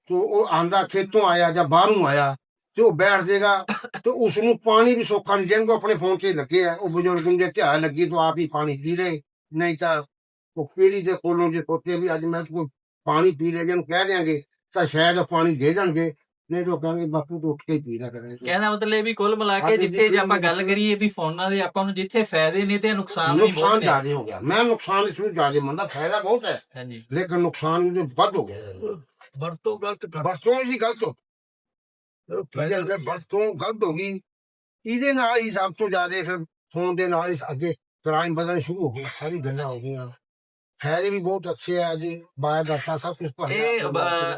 ਤੋ ਉਹ ਆਂਦਾ ਖੇਤੋਂ ਆਇਆ ਜਾਂ ਬਾਹਰੋਂ ਆਇਆ ਤੇ ਉਹ ਬੈਠ ਜਾਏਗਾ ਤੇ ਉਸ ਨੂੰ ਪਾਣੀ ਵੀ ਸੌਖਾ ਨਹੀਂ ਜਿਹਨੂੰ ਆਪਣੇ ਫੋਨ ਤੇ ਲੱਗੇ ਆ ਉਹ ਬਜ਼ੁਰਗ ਨੂੰ ਜੇ ਧਿਆਨ ਲੱਗੀ ਤਾਂ ਆਪ ਹੀ ਪਾਣੀ ਪੀ ਲੈ ਨਹੀਂ ਤਾਂ ਉਹ ਪੀੜੀ ਦੇ ਕੋਲੋਂ ਜੇ ਸੋਚੇ ਵੀ ਅੱਜ ਮੈਂ ਕੋਈ ਪਾਣੀ ਪੀ ਲੈ ਜਿਹਨੂੰ ਕਹਿ ਦਿਆਂਗੇ ਤਾਂ ਸ਼ਾਇਦ ਉਹ ਪਾਣੀ ਦੇ ਦੇਣਗੇ ਨਹੀਂ ਤਾਂ ਕਹਾਂਗੇ ਬਾਪੂ ਤੋਂ ਉੱਠ ਕੇ ਹੀ ਪੀ ਲਿਆ ਕਰਾਂਗੇ ਕਹਿੰਦਾ ਮਤਲਬ ਇਹ ਵੀ ਕੁੱਲ ਮਿਲਾ ਕੇ ਜੀ, ਜਿੱਥੇ ਜੇ ਆਪਾਂ ਗੱਲ। ਕਰੀਏ ਵੀ ਫੋਨਾਂ ਦੇ ਆਪਾਂ ਨੂੰ ਜਿੱਥੇ ਫਾਇਦੇ ਨੇ ਤੇ ਨੁਕਸਾਨ ਵੀ ਨੁਕਸਾਨ ਬਹੁਤ ਨੇ। ਜ਼ਿਆਦਾ ਹੋ ਗਿਆ। ਮੈਂ ਨੁਕਸਾਨ ਇਸ ਨੂੰ ਜ਼ਿਆਦਾ ਮੰਨਦਾ ਫਾਇਦਾ ਬਹੁਤ ਹੈ। ਹਾਂਜੀ। ਲੇਕਿਨ ਨੁਕਸਾਨ ਵੀ ਵੱਧ ਹੋ ਗਿਆ। ਵਰਤੋਂ ਗਲਤ ਕਰ ਵਰਤੋਂ ਦੀ ਗਲਤ ਹੋ ਇਹਦੇ ਅੰਦਰ ਵਰਤੋਂ ਗਲਤ ਹੋ ਗਈ। ਇਹਦੇ ਨਾਲ ਹੀ ਸਭ ਤੋਂ ਜ਼ਿਆਦਾ ਫਿਰ ਫੋਨ ਦੇ ਨਾਲ ਹੀ ਅੱਗੇ ਕ੍ਰਾਈਮ ਵਧਣਾ ਸ਼ੁਰੂ ਹੋ ਗਏ ਸਾਰੀ ਗੱਲਾਂ ਹੋ ਗਈਆਂ। ਫਾਇਦੇ ਵੀ ਬਹੁਤ ਅੱਛੇ ਆ ਜੀ ਬਾਇਓ ਡਾਟਾ ਸਭ ਕੁਝ ਭਰਿਆ ਇਹ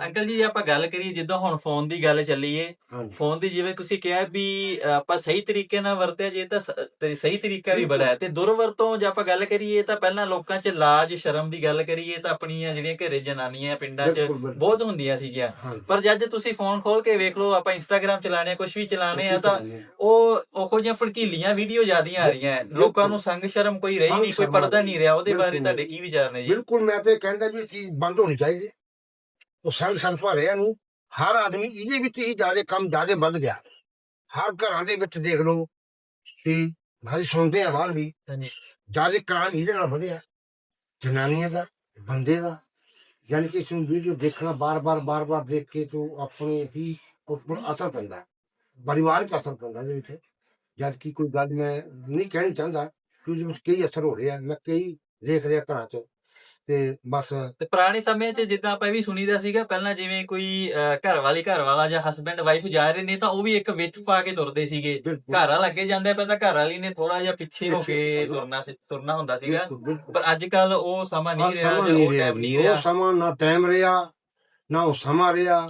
ਅੰਕਲ ਜੀ ਆਪਾਂ ਗੱਲ ਕਰੀਏ ਜਿੱਦਾਂ ਹੁਣ ਫੋਨ ਦੀ ਗੱਲ ਚੱਲੀ ਏ ਹਾਂਜੀ ਫੋਨ ਦੀ ਜਿਵੇਂ ਤੁਸੀਂ ਕਿਹਾ ਵੀ ਅ, ਆਪਾਂ ਸਹੀ ਤਰੀਕੇ ਨਾਲ ਵਰਤਿਆ ਜੇ ਤਾਂ ਸ- ਤੇ ਸਹੀ ਤਰੀਕਾ ਵੀ ਬੜਾ ਹੈ ਤੇ ਦੁਰਵਰਤੋਂ ਜੇ ਆਪਾਂ ਗੱਲ ਕਰੀਏ ਤਾਂ ਪਹਿਲਾਂ ਲੋਕਾਂ 'ਚ ਲਾਜ ਸ਼ਰਮ ਦੀ ਗੱਲ ਕਰੀਏ ਤਾਂ ਆਪਣੀਆਂ ਜਿਹੜੀਆਂ ਘਰੇ ਜਨਾਨੀਆਂ ਪਿੰਡਾਂ 'ਚ ਬਿਲਕੁਲ, ਬਿਲਕੁਲ। ਬਹੁਤ ਹੁੰਦੀਆਂ ਸੀਗੀਆਂ ਹਾਂਜੀ ਪਰ ਜਦ ਤੁਸੀਂ ਫੋਨ ਖੋਲ ਕੇ ਵੇਖ ਲਓ ਆਪਾਂ ਇੰਸਟਾਗ੍ਰam ਚਲਾਣੇ ਕੁਝ ਵੀ ਚਲਾਣੇ ਆ ਤਾਂ। ਉਹ ਉਹੋ ਜਿਹੀਆਂ ਭੜਕੀਲੀਆਂ ਵੀਡੀਓ ਜ਼ਿਆਦੀਆਂ ਆ ਰਹੀਆਂ ਹੈ। ਲੋਕਾਂ ਨੂੰ ਸੰਗ ਸ਼ਰਮ ਕੋਈ ਰਹੀ ਸੰਗ ਨਹੀਂ ਕੋਈ ਸ਼ਰਮ ਪਰਦਾ ਨਹੀਂ ਰਿਹਾ ਉਹਦੇ ਬਾਰੇ। ਤੁਹਾਡੇ ਕੀ ਵਿਚਾਰ ਨੇ ਜੀ। ਬਿਲਕੁਲ ਮੈਂ ਤੇ ਕਹਿੰਦਾ ਵੀ ਇਹ ਚੀਜ਼ ਬੰਦ ਹੋਣੀ ਚਾਹੀਦੀ ਉਹ ਸੰਗ ਸੰਗ ਭਾਰਿਆ ਨੂੰ ਹਰ ਆਦਮੀ ਇਹਦੇ ਵਿੱਚ ਹੀ ਜ਼ਿਆਦਾ ਕੰਮ ਜ਼ਿਆਦਾ ਵੱਧ ਗਿਆ। ਹਰ ਘਰਾਂ ਦੇ ਵਿੱਚ ਦੇਖ ਲਓ ਕਿ ਭਾਈ ਸੁਣਦੇ ਆ ਬਾਹਰ ਵੀ ਜ਼ਿਆਦਾ ਕ੍ਰਾਈਮ ਇਹਦੇ ਨਾਲ ਵਧਿਆ। ਜਨਾਨੀਆਂ ਦਾ ਬੰਦੇ ਦਾ। ਯਾਨੀ ਕਿ ਇਸ ਨੂੰ ਵੀਡੀਓ ਦੇਖਣਾ ਬਾਰ-ਬਾਰ ਬਾਰ-ਬਾਰ ਦੇਖ ਕੇ ਤੋਂ ਆਪਣੇ ਹੀ ਉੱਪਰ ਅਸਰ ਪੈਂਦਾ। ਹੈ। ਪਰਿਵਾਰਕ ਅਸਰ ਪੈਂਦਾ ਇਹਦੇ ਵਿੱਚ। ਜਦ ਕਿ ਕੋਈ ਗੱਲ ਮੈਂ ਨਹੀਂ ਕਹਿਣੀ ਚਾਹੁੰਦਾ ਕਿ ਉਹਦੇ ਵਿੱਚ ਕਈ ਅਸਰ ਹੋ ਰਿਹਾ ਮੈਂ ਕਈ ਦੇਖ ਰਿਹਾ ਘਰਾਂ 'ਚ। ਤੇ ਬਸ ਤੇ ਪੁਰਾਣੇ ਸਮੇਂ 'ਚ ਜਿੱਦਾਂ ਆਪਾਂ ਇਹ ਵੀ ਸੁਣੀਦਾ ਸੀਗਾ ਪਹਿਲਾਂ ਜਿਵੇਂ ਕੋਈ ਘਰ ਵਾਲੀ ਘਰ ਵਾਲਾ ਜਾਂ ਹਸਬੰਡ ਵਾਈਫ ਜਾ ਰਹੇ ਨੇ ਤਾਂ ਉਹ ਵੀ ਇੱਕ ਵਿੱਚ ਪਾ ਕੇ ਤੁਰਦੇ ਸੀਗੇ। ਘਰ ਵਾਲਾ ਅੱਗੇ ਜਾਂਦਾ ਪਿਆ ਤਾਂ ਘਰ ਵਾਲੀ ਨੇ ਥੋੜਾ ਜਿਹਾ ਪਿੱਛੇ ਹੋ ਕੇ ਤੁਰਨਾ ਸੀ ਤੁਰਨਾ ਹੁੰਦਾ ਸੀਗਾ। ਪਰ ਅੱਜ ਕੱਲ ਉਹ ਸਮਾਂ ਨਹੀਂ ਰਿਹਾ ਨਹੀਂ ਉਹ ਰਿਹਾ ਟਾਈਮ। ਨਹੀਂ ਉਹ ਰਿਹਾ। ਸਮਾਂ ਨਾ ਟਾਈਮ ਰਿਹਾ ਨਾ ਉਹ ਸਮਾਂ ਰਿਹਾ।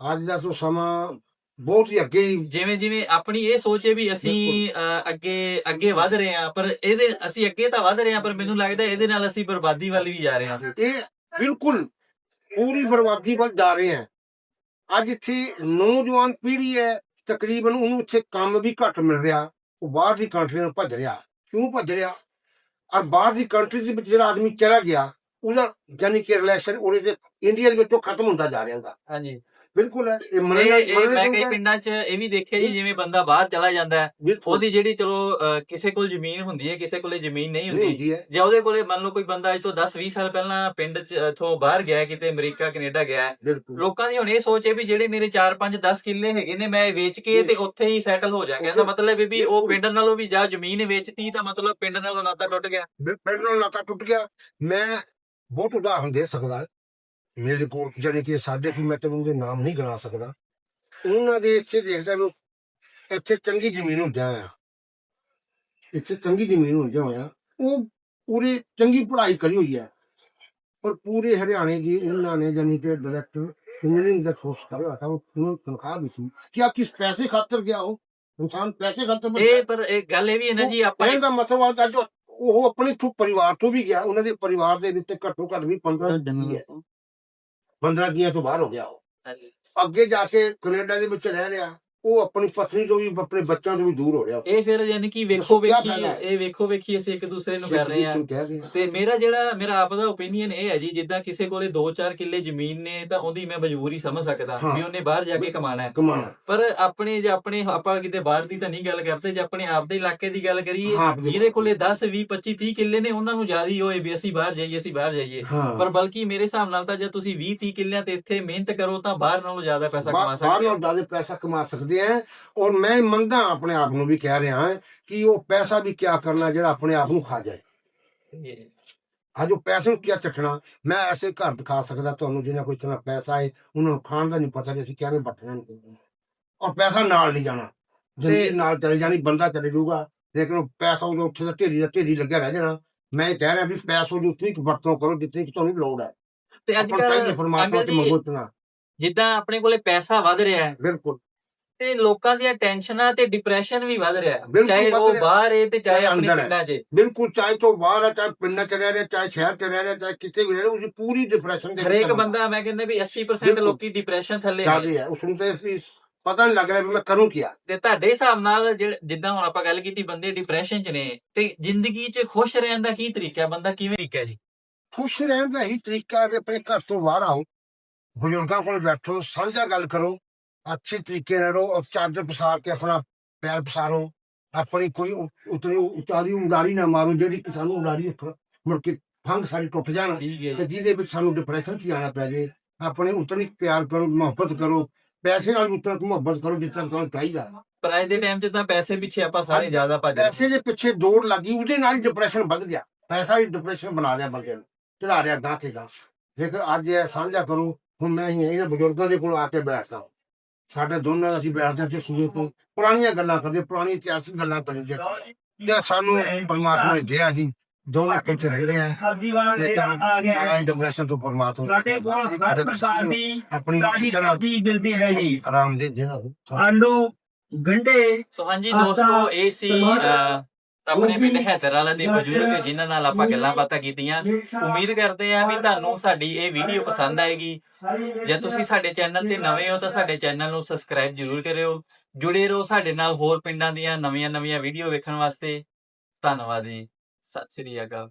ਅੱਜ ਦਾ ਤੋਂ ਸਮਾਂ ਬਹੁਤ ਹੀ ਅੱਗੇ ਜਿਵੇਂ ਜਿਵੇਂ ਆਪਣੀ ਇਹ ਸੋਚ ਹੈ ਵੀ ਅਸੀਂ ਅੱਗੇ ਅੱਗੇ ਵਧ ਰਹੇ ਹਾਂ ਪਰ ਇਹਦੇ ਅਸੀਂ ਅੱਗੇ ਤਾਂ ਵਧ ਰਹੇ ਹਾਂ ਪਰ ਮੈਨੂੰ ਲੱਗਦਾ ਇਹਦੇ ਨਾਲ ਅਸੀਂ ਬਰਬਾਦੀ ਵੱਲ ਵੀ ਜਾ ਰਹੇ ਹਾਂ। ਇਹ ਬਿਲਕੁਲ ਪੂਰੀ ਬਰਬਾਦੀ ਵੱਲ ਜਾ ਰਹੇ ਹੈ। ਅੱਜ ਇੱਥੇ ਨੌਜਵਾਨ ਪੀੜ੍ਹੀ ਹੈ ਤਕਰੀਬਨ ਉਹਨੂੰ ਇੱਥੇ ਕੰਮ ਵੀ ਘੱਟ ਮਿਲ ਰਿਹਾ ਉਹ ਬਾਹਰ ਦੀ ਕੰਟਰੀ ਨੂੰ ਭੱਜ ਰਿਹਾ ਕਿਉਂ ਭੱਜ ਰਿਹਾ? ਔਰ ਬਾਹਰ ਦੀ ਕੰਟਰੀ ਦੇ ਵਿੱਚ ਜਿਹੜਾ ਆਦਮੀ ਚਲਾ ਗਿਆ ਉਹਦਾ ਯਾਨੀ ਕਿ ਰਿਲੇਸ਼ਨ ਉਹਦੇ ਇੰਡੀਆ ਦੇ ਵਿੱਚੋਂ ਖਤਮ ਹੁੰਦਾ ਜਾ ਰਿਹਾ ਹੁੰਦਾ ਹਾਂਜੀ। ਬਿਲਕੁਲ ਹੈ ਇਹ ਇਹ ਮੈਂ ਕਈ ਪਿੰਡਾਂ 'ਚ ਇਹ ਵੀ ਦੇਖਿਆ ਜੀ ਜਿਵੇਂ ਬੰਦਾ ਬਾਹਰ ਚਲਾ ਜਾਂਦਾ ਹੈ ਉਹਦੀ ਜਿਹੜੀ ਚਲੋ ਕਿਸੇ ਕੋਲ ਜ਼ਮੀਨ ਹੁੰਦੀ ਹੈ ਕਿਸੇ ਕੋਲੇ ਜ਼ਮੀਨ ਨਹੀਂ ਹੁੰਦੀ ਜੇ ਉਹਦੇ ਕੋਲੇ ਮੰਨ ਲਓ ਕੋਈ ਬੰਦਾ ਅੱਜ ਤੋਂ 10 20 ਸਾਲ ਪਹਿਲਾਂ ਪਿੰਡ 'ਚ ਇਥੋਂ ਬਾਹਰ ਗਿਆ ਕਿਤੇ ਅਮਰੀਕਾ ਕੈਨੇਡਾ ਗਿਆ ਲੋਕਾਂ ਦੀ ਹੁਣ ਇਹ ਸੋਚ ਹੈ ਵੀ ਜਿਹੜੇ ਮੇਰੇ 4 5 10 ਕਿੱਲੇ ਹੈਗੇ ਨੇ ਮੈਂ ਇਹ ਵੇਚ ਕੇ ਤੇ ਉੱਥੇ ਹੀ ਸੈਟਲ ਹੋ ਜਾ ਕਹਿੰਦਾ ਮਤਲਬ ਇਹ ਵੀ ਉਹ ਪਿੰਡ ਨਾਲੋਂ ਵੀ ਜਾ ਜ਼ਮੀਨ ਵੇਚਤੀ ਤਾਂ ਮਤਲਬ ਪਿੰਡ ਨਾਲੋਂ ਨਾਤਾ ਟੁੱਟ ਗਿਆ। ਪਿੰਡ ਨਾਲ ਨਾਤਾ ਟੁੱਟ ਗਿਆ। ਮੈਂ ਬਹੁਤ ਉਦਾਹਰਨ ਦੇ ਸਕਦਾ ਮੇਰੇ ਕੋਲ ਜਾਨੀ ਕਿ ਸਾਡੇ ਵੀ ਮੈਂ ਤੇ ਉਹਦੇ ਨਾਮ ਨਹੀਂ ਗਿਣਾ ਸਕਦਾ। ਉਹਨਾਂ ਦੇ ਇੱਥੇ ਦੇਖਦਾ ਵੀ ਉਹ ਇੱਥੇ ਚੰਗੀ ਜ਼ਮੀਨ ਹੁੰਦਿਆ ਆ ਇੱਥੇ ਚੰਗੀ ਜ਼ਮੀਨ ਹੁੰਦਿਆ ਹੋਇਆ ਉਹ ਪੂਰੀ ਚੰਗੀ ਪੜ੍ਹਾਈ ਕਰੀ ਹੋਈ ਹੈ। ਪਰ ਪੂਰੇ ਹਰਿਆਣੇ ਦੀ ਇਹਨਾਂ ਨੇ ਜਾਨੀ ਕਿ ਡਾਇਰੈਕਟਰ ਇੰਜੀਨੀਅਰਿੰਗ ਦਾ ਕੋਰਸ ਕਰ ਰਿਹਾ था ਉਹਨੂੰ ਤਨਖਾਹ ਵੀ ਸੀ। ਕਿ ਆ ਕਿਸ ਪੈਸੇ ਖਾਤਰ ਗਿਆ ਉਹ? ਇਨਸਾਨ ਪੈਸੇ ਖਾਤਰ ਇਹ ਪਰ ਇਹ ਗੱਲ ਇਹ ਵੀ ਹੈ ਨਾ ਜੀ ਆਪਾਂ ਕਹਿਣ ਦਾ ਮਤਲਬ ਆ ਅੱਜ ਉਹ ਆਪਣੇ ਤੋਂ ਪਰਿਵਾਰ ਤੋਂ ਵੀ ਗਿਆ ਉਹਨਾਂ ਦੇ ਪਰਿਵਾਰ ਦੇ ਵਿੱਚ ਘੱਟੋ ਘੱਟ ਵੀ 15 ਜੀ ਹੈ। 15 ਜੀਆਂ ਤੋਂ ਬਾਹਰ ਹੋ ਗਿਆ ਉਹ। ਅੱਗੇ ਜਾ ਕੇ ਕੈਨੇਡਾ ਦੇ ਵਿੱਚ ਰਹਿ ਰਿਹਾ ਉਹ ਆਪਣੀ ਪਤਨੀ ਤੋਂ ਵੀ ਆਪਣੇ ਬੱਚਿਆਂ ਤੋਂ ਵੀ ਦੂਰ ਹੋ ਰਿਹਾ। ਇਹ ਫਿਰ ਯਾਨੀ ਕਿ ਵੇਖੋ ਕਿਆ ਵੇਖੀ ਫਾਇਦਾ ਹੈ? ਇਹ ਵੇਖੋ ਵੇਖੀ ਅਸੀਂ ਇੱਕ ਦੂਸਰੇ ਨੂੰ ਕਰ ਰਹੇ ਆ ਤੂੰ ਕਹਿ ਰਿਹਾ ਤੇ ਮੇਰਾ ਜਿਹੜਾ ਮੇਰਾ ਆਪ ਦਾ ਓਪੀਨੀਅਨ ਇਹ ਹੈ ਜੀ ਜਿੱਦਾਂ ਕਿਸੇ ਕੋਲੇ 2-4 ਕਿੱਲੇ ਜ਼ਮੀਨ ਨੇ ਤਾਂ ਉਹਦੀ ਮੈਂ ਮਜਬੂਰੀ ਸਮਝ ਸਕਦਾ ਹਾਂ। ਵੀ ਉਹਨੇ ਬਾਹਰ ਜਾ ਕੇ ਕਮਾਣਾ ਹੈ। ਕਮਾਣਾ ਪਰ ਆਪਣੇ ਜੇ ਆਪਣੇ ਆਪਾਂ ਕਿਤੇ ਬਾਹਰ ਦੀ ਤਾਂ ਨਹੀਂ ਗੱਲ ਕਰਦੇ ਜੇ ਆਪਣੇ ਆਪ ਦੇ ਇਲਾਕੇ ਦੀ ਗੱਲ ਕਰੀਏ ਹਾਂ ਜਿਹਦੇ ਕੋਲੇ 10 20 25 30 ਕਿੱਲੇ ਨੇ ਉਹਨਾਂ ਨੂੰ ਜ਼ਿਆਦਾ ਹੀ ਹੋਏ ਵੀ ਅਸੀਂ ਬਾਹਰ ਜਾਈਏ ਅਸੀਂ ਬਾਹਰ ਜਾਈਏ। ਹਾਂ। ਪਰ ਬਲਕਿ ਮੇਰੇ ਹਿਸਾਬ ਨਾਲ ਤਾਂ ਜੇ ਤੁਸੀਂ 20 30 ਕਿੱਲਿਆਂ ਤੇ ਇੱਥੇ ਮਿਹਨਤ ਕਰੋ ਤਾਂ ਬਾਹਰ ਨਾਲੋਂ ਜ਼ਿਆਦਾ ਪੈਸਾ ਕਮਾ ਬਾਹਰ ਸਕਦੇ ਨਾਲੋਂ ਹੋ। ਜ਼ਿਆਦਾ ਪੈਸਾ ਕਮਾ ਸਕਦੇ ਆ ਔਰ ਮੈਂ ਮੰਨਦਾ ਆਪਣੇ ਆਪ ਨੂੰ ਵੀ ਕਹਿ ਰਿਹਾ ਹਾਂ ਕਿ ਉਹ ਪੈਸਾ ਵੀ ਕਿਆ ਕਰਨਾ ਜਿਹੜਾ ਆਪਣੇ ਆਪ ਨੂੰ ਖਾ ਜਾਏ। ਅੱਜ ਉਹ ਪੈਸੇ ਨੂੰ ਕਿਆ ਚੱਟਣਾ ਮੈਂ ਐਸੇ ਘਰ ਦਿਖਾ ਸਕਦਾ ਤੁਹਾਨੂੰ ਜਿਹਨਾਂ ਕੋਈ ਇਤਨਾ ਪੈਸਾ ਹੈ ਉਹਨਾਂ ਨੂੰ ਖਾਣ ਦਾ ਨਹੀਂ ਪਤਾ ਕਿ ਅਸੀਂ ਕਿਵੇਂ ਬਟਣਾ ਔਰ ਪੈਸਾ ਨਾਲ ਨਹੀਂ ਜਾਣਾ। ਜਿੰਦਗੀ ਤੇ- ਨਾਲ ਚਲੇ ਜਾਣੀ ਬੰਦਾ ਚਲੇ ਜਾਊਗਾ। ਲੇਕਿਨ ਉਹ ਪੈਸਾ ਉਹਦੇ ਉੱਥੇ ਦਾ ਢੇਰੀ ਦਾ ਢੇਰੀ ਲੱਗਿਆ ਰਹਿ ਜਾਣਾ। ਮੈਂ ਕਹਿ ਰਿਹਾ ਵੀ ਪੈਸਾ ਦੀ ਉਤਨੀ ਵਰਤੋਂ ਕਰੋ ਜਿੰਨੀ ਕੁ ਤੁਹਾਨੂੰ ਲੋੜ ਹੈ। ਤੇ ਅੱਜ ਆਪਾਂ ਚਾਹੀਏ ਕੱਲ ਪਰਮਾਤਮਾ ਤੇ ਮੰਗੋ ਇਤਨਾ। ਜਿੱਦਾਂ ਆਪਣੇ ਕੋਲੇ ਪੈਸਾ ਵੱਧ ਰਿਹਾ ਹੈ। ਬਿਲਕੁਲ। ਤੇ ਲੋਕਾਂ ਦੀਆਂ ਟੈਨਸ਼ਨਾਂ ਤੇ ਡਿਪਰੈਸ਼ਨ ਵੀ ਵੱਧ ਰਿਹਾ। ਚਾਹੇ ਉਹ। ਬਾਹਰ ਹੈ ਤੇ ਚਾਹੇ ਆਪਣੇ। ਪਿੰਡਾਂ 'ਚ ਬਿਲਕੁਲ ਚਾਹੇ ਤੋਂ ਬਾਹਰ ਹੈ ਚਾਹੇ ਪਿੰਡਾਂ ਚ ਰਹਿ ਰਿਹਾ ਚਾਹੇ ਸ਼ਹਿਰ ਚ ਰਹਿ ਰਿਹਾ ਚਾਹੇ ਕਿਤੇ ਵੀ ਰਹਿ ਰਿਹਾ ਉਹਦੀ ਪੂਰੀ ਡਿਪਰੈਸ਼ਨ ਦੇ ਹਰੇਕ ਬੰਦਾ ਮੈਂ ਕਹਿੰਦਾ ਵੀ 80% ਬਿਲਕੁਲ। ਲੋਕੀ ਡਿਪਰੈਸ਼ਨ ਥੱਲੇ ਹੈ। ਉਸ ਨੂੰ ਤੇ ਵੀ ਪਤਾ ਨਹੀਂ ਲੱਗ ਰਿਹਾ ਵੀ ਮੈਂ ਕਰੂੰ ਕੀ ਤੇ ਤੁਹਾਡੇ ਹਿਸਾਬ ਨਾਲ ਜਿੱਦਾਂ ਹੁਣ ਆਪਾਂ ਗੱਲ ਕੀਤੀ ਬੰਦੇ ਡਿਪਰੈਸ਼ਨ 'ਚ ਨੇ ਤੇ ਜ਼ਿੰਦਗੀ 'ਚ ਖੁਸ਼ ਰਹਿਣ ਦਾ ਕੀ ਤਰੀਕਾ ਹੈ? ਬੰਦਾ ਕਿਵੇਂ ਤਰੀਕਾ ਜੀ? ਖੁਸ਼ ਰਹਿਣ ਦਾ ਹੀ ਤਰੀਕਾ ਹੈ ਵੀ ਆਪਣੇ ਘਰ ਤੋਂ ਬਾਹਰ ਆਓ। ਬਜ਼ੁਰਗਾਂ ਕੋਲ ਬੈਠੋ ਸਾਂਝਾ ਗੱਲ ਕਰੋ। ਅੱਛੇ ਤਰੀਕੇ ਨਾਲ ਔਰ ਚਾਦਰ ਪਸਾਰ ਕੇ ਆਪਣਾ ਪੈਰ ਪਸਾਰੋ ਆਪਣੀ ਕੋਈ ਉਤਨੀ ਉਤਾਰੀ ਉਡਾਰੀ ਨਾ ਮਾਰੋ ਜਿਹੜੀ ਕਿ ਸਾਨੂੰ ਉਡਾਰੀ ਉੱਪਰ ਮੁੜ ਕੇ ਫੰਗ ਸਾਰੀ ਟੁੱਟ ਜਾਣ ਤੇ ਜਿਹਦੇ ਵਿੱਚ ਸਾਨੂੰ ਡਿਪਰੈਸ਼ਨ ਚ ਜਾਣਾ ਪੈ ਜੇ ਆਪਣੇ ਉਤਨੀ ਪਿਆਰ ਕਰੋ ਮੁਹੱਬਤ ਕਰੋ ਪੈਸੇ ਨਾਲ ਉਤਨਾ ਮੁਹੱਬਤ ਕਰੋ ਜਿੱਦਾਂ ਤੁਹਾਨੂੰ ਚਾਹੀਦਾ ਪਰ ਅੱਜ ਦੇ ਟਾਈਮ 'ਚ ਤਾਂ ਪੈਸੇ ਪਿੱਛੇ ਆਪਾਂ ਸਾਰੇ। ਜ਼ਿਆਦਾ ਭੱਜ। ਪੈਸੇ ਦੇ ਪਿੱਛੇ ਦੌੜ ਲੱਗੀ ਉਹਦੇ ਨਾਲ ਹੀ ਡਿਪਰੈਸ਼ਨ ਵੱਧ ਗਿਆ ਪੈਸਾ ਹੀ ਡਿਪਰੈਸ਼ਨ ਬਣਾ ਲਿਆ ਬੰਦੇ ਨੂੰ ਚੜਾ ਰਿਹਾ ਗਾਂ ਤੇ ਗਾਂ ਲੇਕਿਨ ਅੱਜ ਇਹ ਸਾਂਝਾ ਕਰੋ ਹੁਣ ਮੈਂ ਹੀ ਇਹਨਾਂ ਬਜ਼ੁਰਗਾਂ ਦੇ ਕੋਲ ਆ ਕੇ ਬੈਠਦਾ। ਸਾਡੇ ਦੋਨਾਂ ਦਾ ਅਸੀਂ ਬੈਠਦੇ ਤੇ ਸੂਏ ਤੇ। ਪੁਰਾਣੀਆਂ ਗੱਲਾਂ ਕਰਦੇ ਪੁਰਾਣੀ ਇਤਿਹਾਸਿਕ ਗੱਲਾਂ ਕਰੀਏ ਤੇ ਸਾਨੂੰ ਪਰਮਾਤਮਾ ਨੇ ਦਿਆ ਸੀ। ਦੋਵੇਂ ਇਕੱਠੇ ਰਹਿ ਰਹੇ ਆ। ਆ ਗਿਆ। ਮੈਂ ਡਿਪਰੈਸ਼ਨ ਤੋਂ ਪਰਮਾਤਮਾ ਸਾਡੇ ਕੋਲ ਹਰ ਪ੍ਰਕਾਰ ਦੀ ਆਪਣੀ ਤਾਜ਼ੀ ਮਿਲਦੀ ਹੈ ਜੀ ਆਰਾਮ ਦੇ ਦੇਣਾ ਆਲੂ ਗੰਡੇ ਸੋ ਹਾਂਜੀ ਦੋਸਤੋ ਇਹ ਸੀ ਆਪਣੇ ਪਿੰਡ ਹੈਦਰ ਵਾਲਾ ਦੇ ਬਜ਼ੁਰਗ ਜਿਨ੍ਹਾਂ ਨਾਲ ਆਪਾਂ ਗੱਲਾਂ ਬਾਤਾਂ ਕੀਤੀਆਂ ਉਮੀਦ ਕਰਦੇ ਹਾਂ ਵੀ ਤੁਹਾਨੂੰ ਸਾਡੀ ਇਹ ਵੀਡੀਓ ਪਸੰਦ ਆਏਗੀ। ਜੇ ਤੁਸੀਂ ਸਾਡੇ ਚੈਨਲ ਤੇ ਨਵੇਂ ਹੋ ਤਾਂ ਸਾਡੇ ਚੈਨਲ ਨੂੰ ਸਬਸਕ੍ਰਾਈਬ ਜ਼ਰੂਰ ਕਰਿਓ। ਜੁੜੇ ਰਹੋ ਸਾਡੇ ਨਾਲ ਹੋਰ ਪਿੰਡਾਂ ਦੀਆਂ ਨਵੀਆਂ-ਨਵੀਆਂ ਵੀਡੀਓ ਵੇਖਣ ਵਾਸਤੇ। ਧੰਨਵਾਦ ਜੀ। ਸਤਿ ਸ੍ਰੀ ਅਕਾਲ।